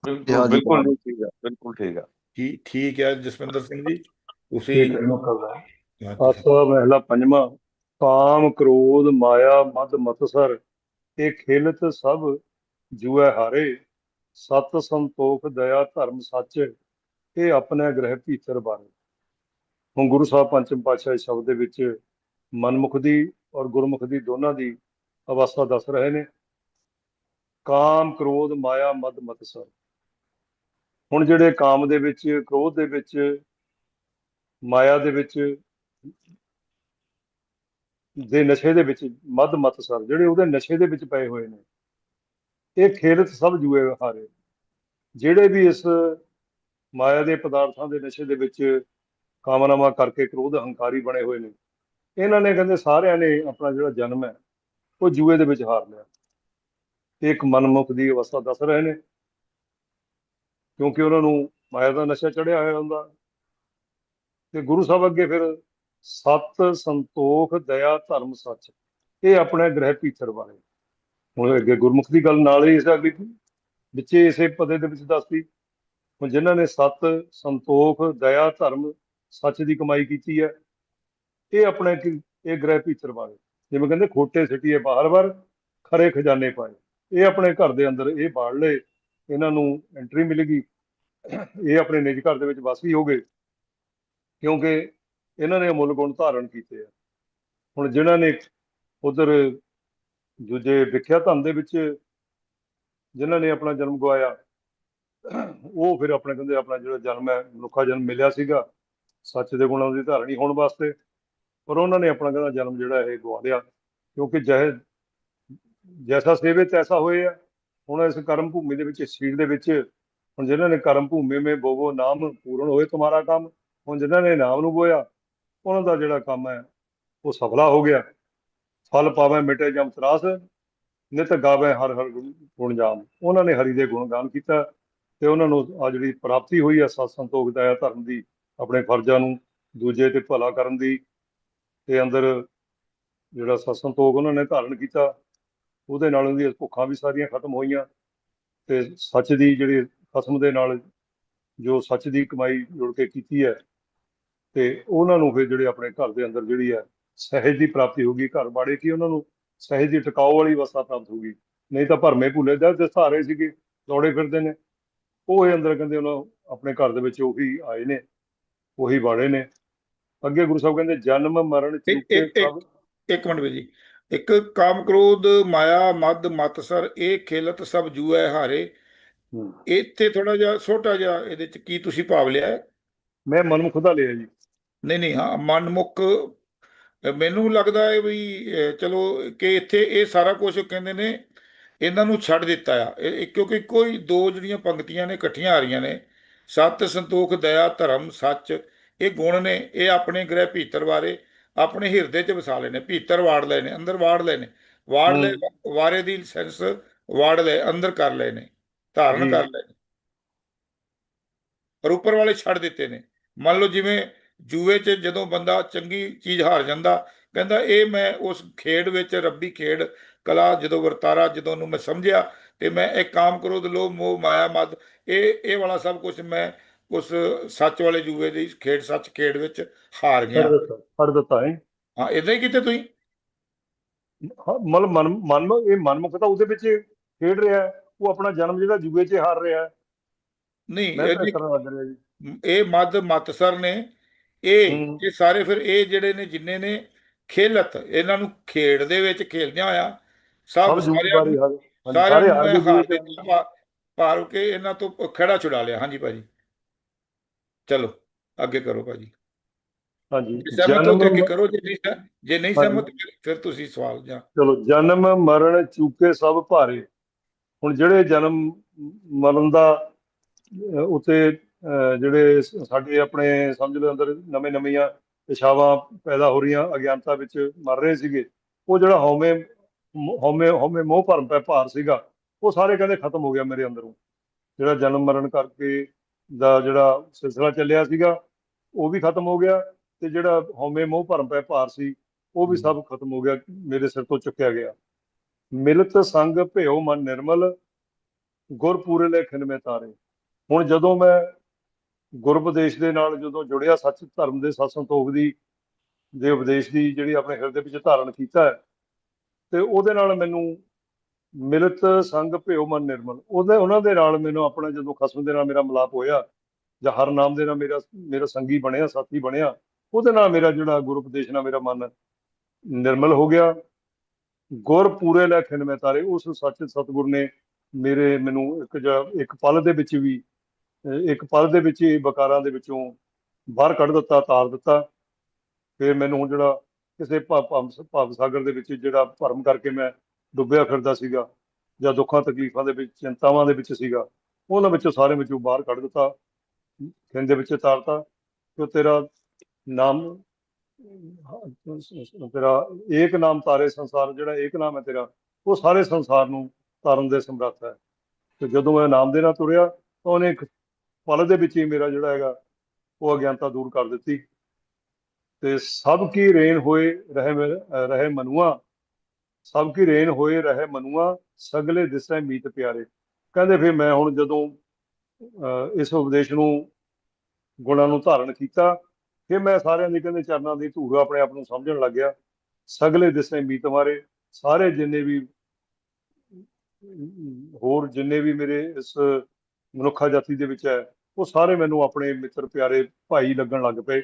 ਬਿਲਕੁਲ ਠੀਕ ਹੈ ਬਿਲਕੁਲ ਠੀਕ ਹੈ ਠੀਕ ਠੀਕ ਹੈ ਜਸਵਿੰਦਰ ਸਿੰਘ ਜੀ ਤੁਸੀਂ ਆਸਾ ਮਹਿਲਾ ਪੰਜਵਾਂ। ਕਾਮ, ਕ੍ਰੋਧ, ਮਾਇਆ ਮਦ ਮਤਸਰ ਇਹ ਖੇਲਤ ਸਭ ਜੂਐ ਹਾਰੇ। ਸਤ ਸੰਤੋਖ, ਦਇਆ, ਧਰਮ, ਸੱਚ। ਇਹ ਆਪਣੇ ਗ੍ਰਹਿ ਭੀਤਰ ਬਾਰੇ। ਹੁਣ ਗੁਰੂ ਸਾਹਿਬ ਪੰਚਮ ਪਾਤਸ਼ਾਹ ਇਸ ਸ਼ਬਦ ਦੇ ਵਿੱਚ ਮਨਮੁਖ ਦੀ ਔਰ ਗੁਰਮੁਖ ਦੀ ਦੋਨਾਂ ਦੀ ਅਵਸਥਾ ਦੱਸ ਰਹੇ ਨੇ। ਕਾਮ, ਕ੍ਰੋਧ, ਮਾਇਆ ਮਦ ਮਤਸਰ ਹੁਣ ਜਿਹੜੇ ਕਾਮ ਦੇ ਵਿੱਚ, ਕ੍ਰੋਧ ਦੇ ਵਿੱਚ, ਮਾਇਆ ਦੇ ਵਿੱਚ ਦੇ ਨਸ਼ੇ ਦੇ ਵਿੱਚ ਮਦ ਮਤਸਰ ਜਿਹੜੇ ਉਹਦੇ ਨਸ਼ੇ ਦੇ ਵਿੱਚ ਪਏ ਹੋਏ ਨੇ, ਇਹ ਖੇਲਤ ਸਭ ਜੂਏ ਹਾਰੇ ਜਿਹੜੇ ਵੀ ਇਸ ਮਾਇਆ ਦੇ ਪਦਾਰਥਾਂ ਦੇ ਨਸ਼ੇ ਦੇ ਵਿੱਚ ਕਾਮਨਾਵਾਂ ਕਰਕੇ ਕ੍ਰੋਧ, ਹੰਕਾਰੀ ਬਣੇ ਹੋਏ ਨੇ, ਇਹਨਾਂ ਨੇ ਕਹਿੰਦੇ ਸਾਰਿਆਂ ਨੇ ਆਪਣਾ ਜਿਹੜਾ ਜਨਮ ਹੈ, ਉਹ ਜੂਏ ਦੇ ਵਿੱਚ ਹਾਰ ਲਿਆ। ਇਹ ਇੱਕ ਮਨਮੁਖ ਦੀ ਅਵਸਥਾ ਦੱਸ ਰਹੇ ਨੇ, ਕਿਉਂਕਿ ਉਹਨਾਂ ਨੂੰ ਮਾਇਆ ਦਾ ਨਸ਼ਾ ਚੜਿਆ ਹੋਇਆ ਹੁੰਦਾ। ਤੇ ਗੁਰੂ ਸਾਹਿਬ ਅੱਗੇ ਫਿਰ ਸਤ ਸੰਤੋਖ ਦਇਆ ਧਰਮ ਸੱਚ। ਇਹ ਆਪਣੇ ਗ੍ਰਹਿ ਭੀਤਰ ਵਾਲੇ। ਹੁਣ ਅੱਗੇ ਗੁਰਮੁਖ ਦੀ ਗੱਲ ਨਾਲ ਹੀ ਇਸ ਅਗਲੀ ਵਿੱਚੇ ਇਸੇ ਪਦੇ ਦੇ ਵਿੱਚ ਦੱਸਦੀ ਹੁਣ ਜਿਨ੍ਹਾਂ ਨੇ ਸਤ ਸੰਤੋਖ ਦਇਆ ਧਰਮ ਸੱਚ ਦੀ ਕਮਾਈ ਕੀਤੀ ਹੈ, ਇਹ ਆਪਣੇ ਕੀ- ਇਹ ਗ੍ਰਹਿ ਭੀਤਰ ਵਾਲੇ। ਜਿਵੇਂ ਕਹਿੰਦੇ, ਖੋਟੇ ਸਿੱਟੀਏ ਬਾਹਰ ਬਾਹਰ ਖਰੇ ਖਜ਼ਾਨੇ ਪਾਏ। ਇਹ ਆਪਣੇ ਘਰ ਦੇ ਅੰਦਰ ਇਹ ਬਾੜ ਲਏ। ਇਹਨਾਂ ਨੂੰ ਐਂਟਰੀ ਮਿਲੇਗੀ ਇਹ ਆਪਣੇ ਨਿੱਜ ਘਰ ਦੇ ਵਿੱਚ ਵਾਸੀ ਹੋ ਗਏ। ਕਿਉਂਕਿ ਇਹਨਾਂ ਨੇ ਅਮੁੱਲ ਗੁਣ ਧਾਰਨ ਕੀਤੇ ਆ। ਹੁਣ ਜਿਨ੍ਹਾਂ ਨੇ ਉਧਰ ਦੂਜੇ ਵਿਖਿਆ ਧਨ ਦੇ ਵਿੱਚ ਜਿਨ੍ਹਾਂ ਨੇ ਆਪਣਾ ਜਨਮ ਗਵਾਇਆ, ਉਹ ਫਿਰ ਆਪਣੇ ਕਹਿੰਦੇ ਆਪਣਾ ਜਿਹੜਾ ਜਨਮ ਹੈ, ਮਨੁੱਖਾ ਜਨਮ ਮਿਲਿਆ ਸੀਗਾ, ਸੱਚ ਦੇ ਗੁਣਾਂ ਦੀ ਧਾਰਨੀ ਹੋਣ ਵਾਸਤੇ, ਪਰ ਉਹਨਾਂ ਨੇ ਆਪਣਾ ਕਹਿੰਦਾ ਜਨਮ ਜਿਹੜਾ ਇਹ ਗਵਾ ਲਿਆ, ਕਿਉਂਕਿ ਜਹ ਜੈਸਾ ਸੇਵੇ ਤੈਸਾ ਹੋਏ ਆ। ਹੁਣ ਇਸ ਕਰਮ ਭੂਮੀ ਦੇ ਵਿੱਚ, ਇਸ ਸੀਟ ਦੇ ਵਿੱਚ, ਹੁਣ ਜਿਨ੍ਹਾਂ ਨੇ ਕਰਮ ਭੂਮੀ ਮੇ ਬੋਵੋ ਨਾਮ ਪੂਰਨ ਹੋਏ ਤੁਹਾਡਾ ਕੰਮ, ਹੁਣ ਜਿਨ੍ਹਾਂ ਨੇ ਨਾਮ ਨੂੰ ਬੋਇਆ ਉਹਨਾਂ ਦਾ ਜਿਹੜਾ ਕੰਮ ਹੈ, ਉਹ ਸਫਲਾ ਹੋ ਗਿਆ। ਫਲ ਪਾਵੇ, ਮਿਟੇ, ਜਮ ਤਰਾਸ, ਨਿਤ ਗਾਵੇ, ਹਰ ਹਰ ਗੁਣ ਗੁਣ ਜਾਮ। ਉਹਨਾਂ ਨੇ ਹਰੀ ਦੇ ਗੁਣਗਾਨ ਕੀਤਾ ਤੇ ਉਹਨਾਂ ਨੂੰ ਆ ਜਿਹੜੀ ਪ੍ਰਾਪਤੀ ਹੋਈ ਹੈ ਸਤ ਸੰਤੋਖ ਦਇਆ, ਧਰਮ ਦੀ, ਆਪਣੇ ਫਰਜ਼ਾਂ ਨੂੰ ਦੂਜੇ ਤੇ ਭਲਾ ਕਰਨ ਦੀ ਤੇ ਅੰਦਰ ਜਿਹੜਾ ਸਤ ਸੰਤੋਖ ਉਹਨਾਂ ਨੇ ਧਾਰਨ ਕੀਤਾ, ਉਹਦੇ ਨਾਲ ਉਹਦੀਆਂ ਭੁੱਖਾਂ ਵੀ ਸਾਰੀਆਂ ਖਤਮ ਹੋਈਆਂ ਤੇ ਸੱਚ ਦੀ ਜਿਹੜੀ ਖਸਮ ਦੇ ਨਾਲ ਜੋ ਸੱਚ ਦੀ ਕਮਾਈ ਜੁੜ ਕੇ ਕੀਤੀ ਹੈ ਤੇ ਉਹਨਾਂ ਨੂੰ ਫਿਰ ਜਿਹੜੇ ਆਪਣੇ ਘਰ ਦੇ ਅੰਦਰ ਜਿਹੜੀ ਹੈ ਸਹਿਜ ਦੀ ਪ੍ਰਾਪਤੀ ਹੋ ਗਈ ਘਰ ਬਾੜੇ ਕੀ ਉਹਨਾਂ ਨੂੰ ਸਹਿਜ ਦੀ ਟਿਕਾਊ ਵਾਲੀ ਅਵਸਥਾ ਪ੍ਰਾਪਤ ਹੋ ਗਈ। ਨਹੀਂ ਤਾਂ ਭਰਮੇ ਭੁੱਲੇ ਦਾ ਤੇ ਸਹਾਰੇ ਸੀਗੇ ਦੌੜੇ ਫਿਰਦੇ ਨੇ। ਉਹ ਇਹ ਅੰਦਰ ਕਹਿੰਦੇ ਉਹਨਾਂ ਆਪਣੇ ਘਰ ਦੇ ਵਿੱਚ ਉਹੀ ਆਏ ਨੇ ਉਹੀ ਬਾੜੇ ਨੇ। ਅੱਗੇ ਗੁਰੂ ਸਾਹਿਬ ਕਹਿੰਦੇ ਜਨਮ ਮਰਨ ਚੁੱਕੇ ਇੱਕ- ਮਿੰਟ ਵੀ ਜੀ ਇੱਕ ਕਾਮ ਕ੍ਰੋਧ ਮਾਇਆ ਮਦ ਮਤਸਰ ਇਹ ਖੇਲਤ ਸਭ ਜੂਐ ਹਾਰੇ। ਇੱਥੇ ਥੋੜਾ ਜਿਹਾ ਛੋਟਾ ਜਿਹਾ ਇਹਦੇ ਚ ਕੀ ਤੁਸੀਂ ਭਾਵ ਲਿਆ? ਮੈਂ ਮਨਮੁਖ ਦਾ ਲਿਆ ਜੀ। ਨਹੀਂ ਨਹੀਂ ਹਾਂ ਮਨਮੁਖ ਮੈਨੂੰ ਲੱਗਦਾ ਹੈ ਵੀ ਚਲੋ ਕਿ ਇੱਥੇ ਇਹ ਸਾਰਾ ਕੁਝ ਕਹਿੰਦੇ ਨੇ ਇਹਨਾਂ ਨੂੰ ਛੱਡ ਦਿੱਤਾ ਆ। ਕਿਉਂਕਿ ਕੋਈ ਦੋ ਜਿਹੜੀਆਂ ਪੰਕਤੀਆਂ ਨੇ ਇਕੱਠੀਆਂ ਆ ਰਹੀਆਂ ਨੇ ਸਤ ਸੰਤੋਖ ਦਇਆ ਧਰਮ ਸੱਚ ਇਹ ਗੁਣ ਨੇ ਇਹ ਆਪਣੇ ਗ੍ਰਹਿ ਭੀਤਰ ਬਾਰੇ ਆਪਣੇ ਹਿਰਦੇ 'ਚ ਵਸਾ ਨੇ ਭੀਤਰ ਵਾੜ ਨੇ ਅੰਦਰ ਵਾੜ ਨੇ ਵਾੜ ਲਏ ਵਾਰੇ ਦੀ ਸੈਂਸ ਵਾੜ ਲਏ ਅੰਦਰ ਕਰ ਨੇ ਧਾਰਨ। ਕਰ ਨੇ। ਪਰ ਉੱਪਰ ਵਾਲੇ ਛੱਡ ਦਿੱਤੇ ਨੇ। ਮੰਨ ਲਓ ਜਿਵੇਂ ਜੂਏ 'ਚ ਜਦੋਂ ਬੰਦਾ ਚੰਗੀ ਚੀਜ਼ ਹਾਰ ਜਾਂਦਾ ਕਹਿੰਦਾ ਇਹ ਮੈਂ ਉਸ ਖੇਡ ਵਿੱਚ ਰੱਬੀ ਖੇਡ ਕਲਾ ਜਦੋਂ ਵਰਤਾਰਾ ਜਦੋਂ ਨੂੰ ਮੈਂ ਸਮਝਿਆ ਤੇ ਮੈਂ ਇਹ ਕਾਮ ਕ੍ਰੋਧ ਲੋਭ ਮੋਹ ਮਾਇਆ ਮਦ ਇਹ ਇਹ ਵਾਲਾ ਸਭ ਕੁਝ ਮੈਂ ਉਸ ਸੱਚ ਵਾਲੇ ਜੂਏ ਦੀ ਖੇਡ ਸੱਚ ਖੇਡ ਵਿੱਚ ਹਾਰ ਗਿਆ। ਫੜ ਦਿੱਤਾ ਹੈ ਹਾਂ ਇਦਾਂ ਹੀ ਕਿਤੇ ਤੁਸੀਂ? ਮਤਲਬ ਮਨ ਮਨ ਇਹ ਮਨਮੁਖ ਤਾਂ ਉਹਦੇ ਵਿੱਚ ਖੇਡ ਰਿਹਾ ਹੈ ਉਹ ਆਪਣਾ ਜਨਮ ਜਿਹੜਾ ਜੂਏ 'ਚ ਹਾਰ ਰਿਹਾ। ਹੈ ਨਹੀਂ ਇਹ ਮਦ ਮਤਸਰ ਨੇ ਇਹ। ਇਹ ਸਾਰੇ ਫਿਰ ਇਹ ਜਿਹੜੇ ਨੇ ਜਿੰਨੇ ਨੇ ਖੇਲਤ ਇਹਨਾਂ ਨੂੰ ਖੇਡ ਦੇ ਵਿੱਚ ਖੇਲਦਿਆਂ ਹੋਇਆ ਸਭ ਸਾਰੇ ਪਾਰ ਕੇ ਇਹਨਾਂ ਤੋਂ ਖੜਾ ਛੁਡਾ ਲਿਆ। ਹਾਂਜੀ ਭਾਜੀ। ਚਲੋ ਅੱਗੇ ਕਰੋ ਭਾਜੀ। ਹਾਂਜੀ ਜਨਮ ਕੇ ਕਰੋ ਜੇ ਨਹੀਂ ਜੇ ਨਹੀਂ। ਸਹਿਮਤ ਫਿਰ- ਤੁਸੀਂ ਸਵਾਲ ਜਾਂ ਚਲੋ ਜਨਮ ਮਰਨ ਚੁੱਕੇ ਸਭ ਭਾਰੇ। ਹੁਣ ਜਿਹੜੇ ਜਨਮ ਮਰਨ ਦਾ ਉਤੇ ਜਿਹੜੇ ਸਾਡੇ ਆਪਣੇ ਸਮਝ ਲਓ ਅੰਦਰ ਨਵੇਂ ਨਵੀਆਂ ਇਛਾਵਾਂ ਪੈਦਾ ਹੋ ਰਹੀਆਂ ਅਗਿਆਨਤਾ ਵਿੱਚ ਮਰ ਰਹੇ ਸੀਗੇ ਉਹ ਜਿਹੜਾ ਹਉਮੈ ਹਉਮੈ ਹਉਮੈ ਮੋਹ ਭਰਮ ਪੈ ਭਾਰ ਸੀਗਾ ਉਹ ਸਾਰੇ ਕਹਿੰਦੇ ਖਤਮ ਹੋ ਗਿਆ ਮੇਰੇ ਅੰਦਰੋਂ। ਜਿਹੜਾ ਜਨਮ ਮਰਨ ਕਰਕੇ ਦਾ ਜਿਹੜਾ ਸਿਲਸਿਲਾ ਚੱਲਿਆ ਸੀਗਾ ਉਹ ਵੀ ਖਤਮ ਹੋ ਗਿਆ ਤੇ ਜਿਹੜਾ ਹਉਮੈ ਮੋਹ ਭਰਮ ਪੈ ਭਾਰ ਸੀ ਉਹ ਵੀ ਸਭ ਖਤਮ ਹੋ ਗਿਆ ਮੇਰੇ ਸਿਰ ਤੋਂ ਚੁੱਕਿਆ ਗਿਆ। ਮਿਲਤ ਸੰਗ ਭਿਓ ਮਨ ਨਿਰਮਲ ਗੁਰ ਪੂਰੇ ਲੇਖਨ ਮੇ ਤਾਰੇ। ਹੁਣ ਜਦੋਂ ਮੈਂ ਗੁਰਪਦੇਸ਼ ਦੇ ਨਾਲ ਜਦੋਂ ਜੁੜਿਆ, ਸੱਚ ਧਰਮ ਦੇ ਸਤ ਸੰਤੋਖ ਦੀ, ਦੇ ਉਪਦੇਸ਼ ਦੀ ਜਿਹੜੀ ਆਪਣੇ ਹਿਰਦੇ ਵਿੱਚ ਧਾਰਨ ਕੀਤਾ ਹੈ, ਤੇ ਉਹਦੇ ਨਾਲ ਮੈਨੂੰ ਮਿਲਤ ਸੰਗ ਭਿਓ ਮਨ ਨਿਰਮਲ। ਉਹਦੇ, ਉਹਨਾਂ ਦੇ ਨਾਲ ਮੈਨੂੰ ਆਪਣਾ ਜਦੋਂ ਖਸਮ ਦੇ ਨਾਲ ਮੇਰਾ ਮਿਲਾਪ ਹੋਇਆ, ਜਾਂ ਹਰ ਨਾਮ ਦੇ ਨਾਲ ਮੇਰਾ ਮੇਰਾ ਸੰਗੀ ਬਣਿਆ, ਸਾਥੀ ਬਣਿਆ, ਉਹਦੇ ਨਾਲ ਮੇਰਾ ਜਿਹੜਾ ਗੁਰੂ ਉਪਦੇਸ਼ ਨਾਲ ਮੇਰਾ ਮਨ ਨਿਰਮਲ ਹੋ ਗਿਆ। ਗੁਰ ਪੂਰੇ ਲੈ ਖਿਨ ਮੈਂ ਤਾਰੇ, ਉਸ ਸੱਚ ਸਤਿਗੁਰ ਨੇ ਮੇਰੇ, ਮੈਨੂੰ ਇੱਕ ਇੱਕ ਪਲ ਦੇ ਵਿੱਚ ਵੀ ਇੱਕ ਪਲ ਦੇ ਵਿੱਚ ਹੀ ਬਕਾਰਾਂ ਦੇ ਵਿੱਚੋਂ ਬਾਹਰ ਕੱਢ ਦਿੱਤਾ, ਤਾਰ ਦਿੱਤਾ। ਫਿਰ ਮੈਨੂੰ ਹੁਣ ਜਿਹੜਾ ਕਿਸੇ ਭਵ ਭਵ- ਭਵ ਸਾਗਰ ਦੇ ਵਿੱਚ ਜਿਹੜਾ ਭਰਮ ਕਰਕੇ ਮੈਂ ਡੁੱਬਿਆ ਫਿਰਦਾ ਸੀਗਾ ਜਾਂ ਦੁੱਖਾਂ, ਤਕਲੀਫਾਂ ਦੇ ਵਿੱਚ, ਚਿੰਤਾਵਾਂ ਦੇ ਵਿੱਚ ਸੀਗਾ, ਉਹਨਾਂ ਵਿੱਚੋਂ ਸਾਰੇ ਵਿੱਚੋਂ ਬਾਹਰ ਕੱਢ ਦਿੱਤਾ ਖਿੰਦੇ ਵਿੱਚ ਤਾਰਤਾ ਕਿ ਤੇਰਾ ਨਾਮ ਤੇਰਾ ਏਕ ਨਾਮ ਤਾਰੇ ਸੰਸਾਰ, ਜਿਹੜਾ ਏਕ ਨਾਮ ਹੈ ਤੇਰਾ, ਉਹ ਸਾਰੇ ਸੰਸਾਰ ਨੂੰ ਤਾਰਨ ਦੇ ਸਮਰੱਥ ਹੈ। ਤੇ ਜਦੋਂ ਮੈਂ ਨਾਮ ਦੇ ਨਾਲ ਤੁਰਿਆ, ਤਾਂ ਉਹਨੇ ਇੱਕ ਪਲ ਦੇ ਵਿੱਚ ਹੀ ਮੇਰਾ ਜਿਹੜਾ ਹੈਗਾ, ਉਹ ਅਗਿਆਨਤਾ ਦੂਰ ਕਰ ਦਿੱਤੀ। ਤੇ ਸਭ ਕੀ ਰੇਨ ਹੋਏ ਰਹੇ ਮੇ- ਰਹੇ ਮਨੁਆ, ਸਭ ਕੀ ਰੇਨ ਹੋਏ ਰਹੇ ਮਨੁਆ, ਸਗਲੇ ਦਿਸੈ ਮੀਤ ਪਿਆਰੇ। ਕਹਿੰਦੇ ਫਿਰ ਮੈਂ ਹੁਣ ਜਦੋਂ, ਅਹ ਇਸ ਉਪਦੇਸ਼ ਨੂੰ, ਗੁਣਾਂ ਨੂੰ ਧਾਰਨ ਕੀਤਾ, ਫਿਰ ਮੈਂ ਸਾਰਿਆਂ ਦੀ ਕਹਿੰਦੇ ਚਰਨਾਂ ਦੀ ਧੂੜ ਆਪਣੇ ਆਪ ਨੂੰ ਸਮਝਣ ਲੱਗ ਗਿਆ। ਸਗਲੇ ਦਿਸੇ ਮੀਤ ਮਾਰੇ, ਸਾਰੇ ਜਿੰਨੇ ਵੀ, ਹੋਰ ਜਿੰਨੇ ਵੀ ਮੇਰੇ ਇਸ ਮਨੁੱਖਾ ਜਾਤੀ ਦੇ ਵਿੱਚ ਹੈ ਉਹ ਸਾਰੇ ਮੈਨੂੰ ਆਪਣੇ ਮਿੱਤਰ ਪਿਆਰੇ ਭਾਈ ਲੱਗਣ ਲੱਗ ਪਏ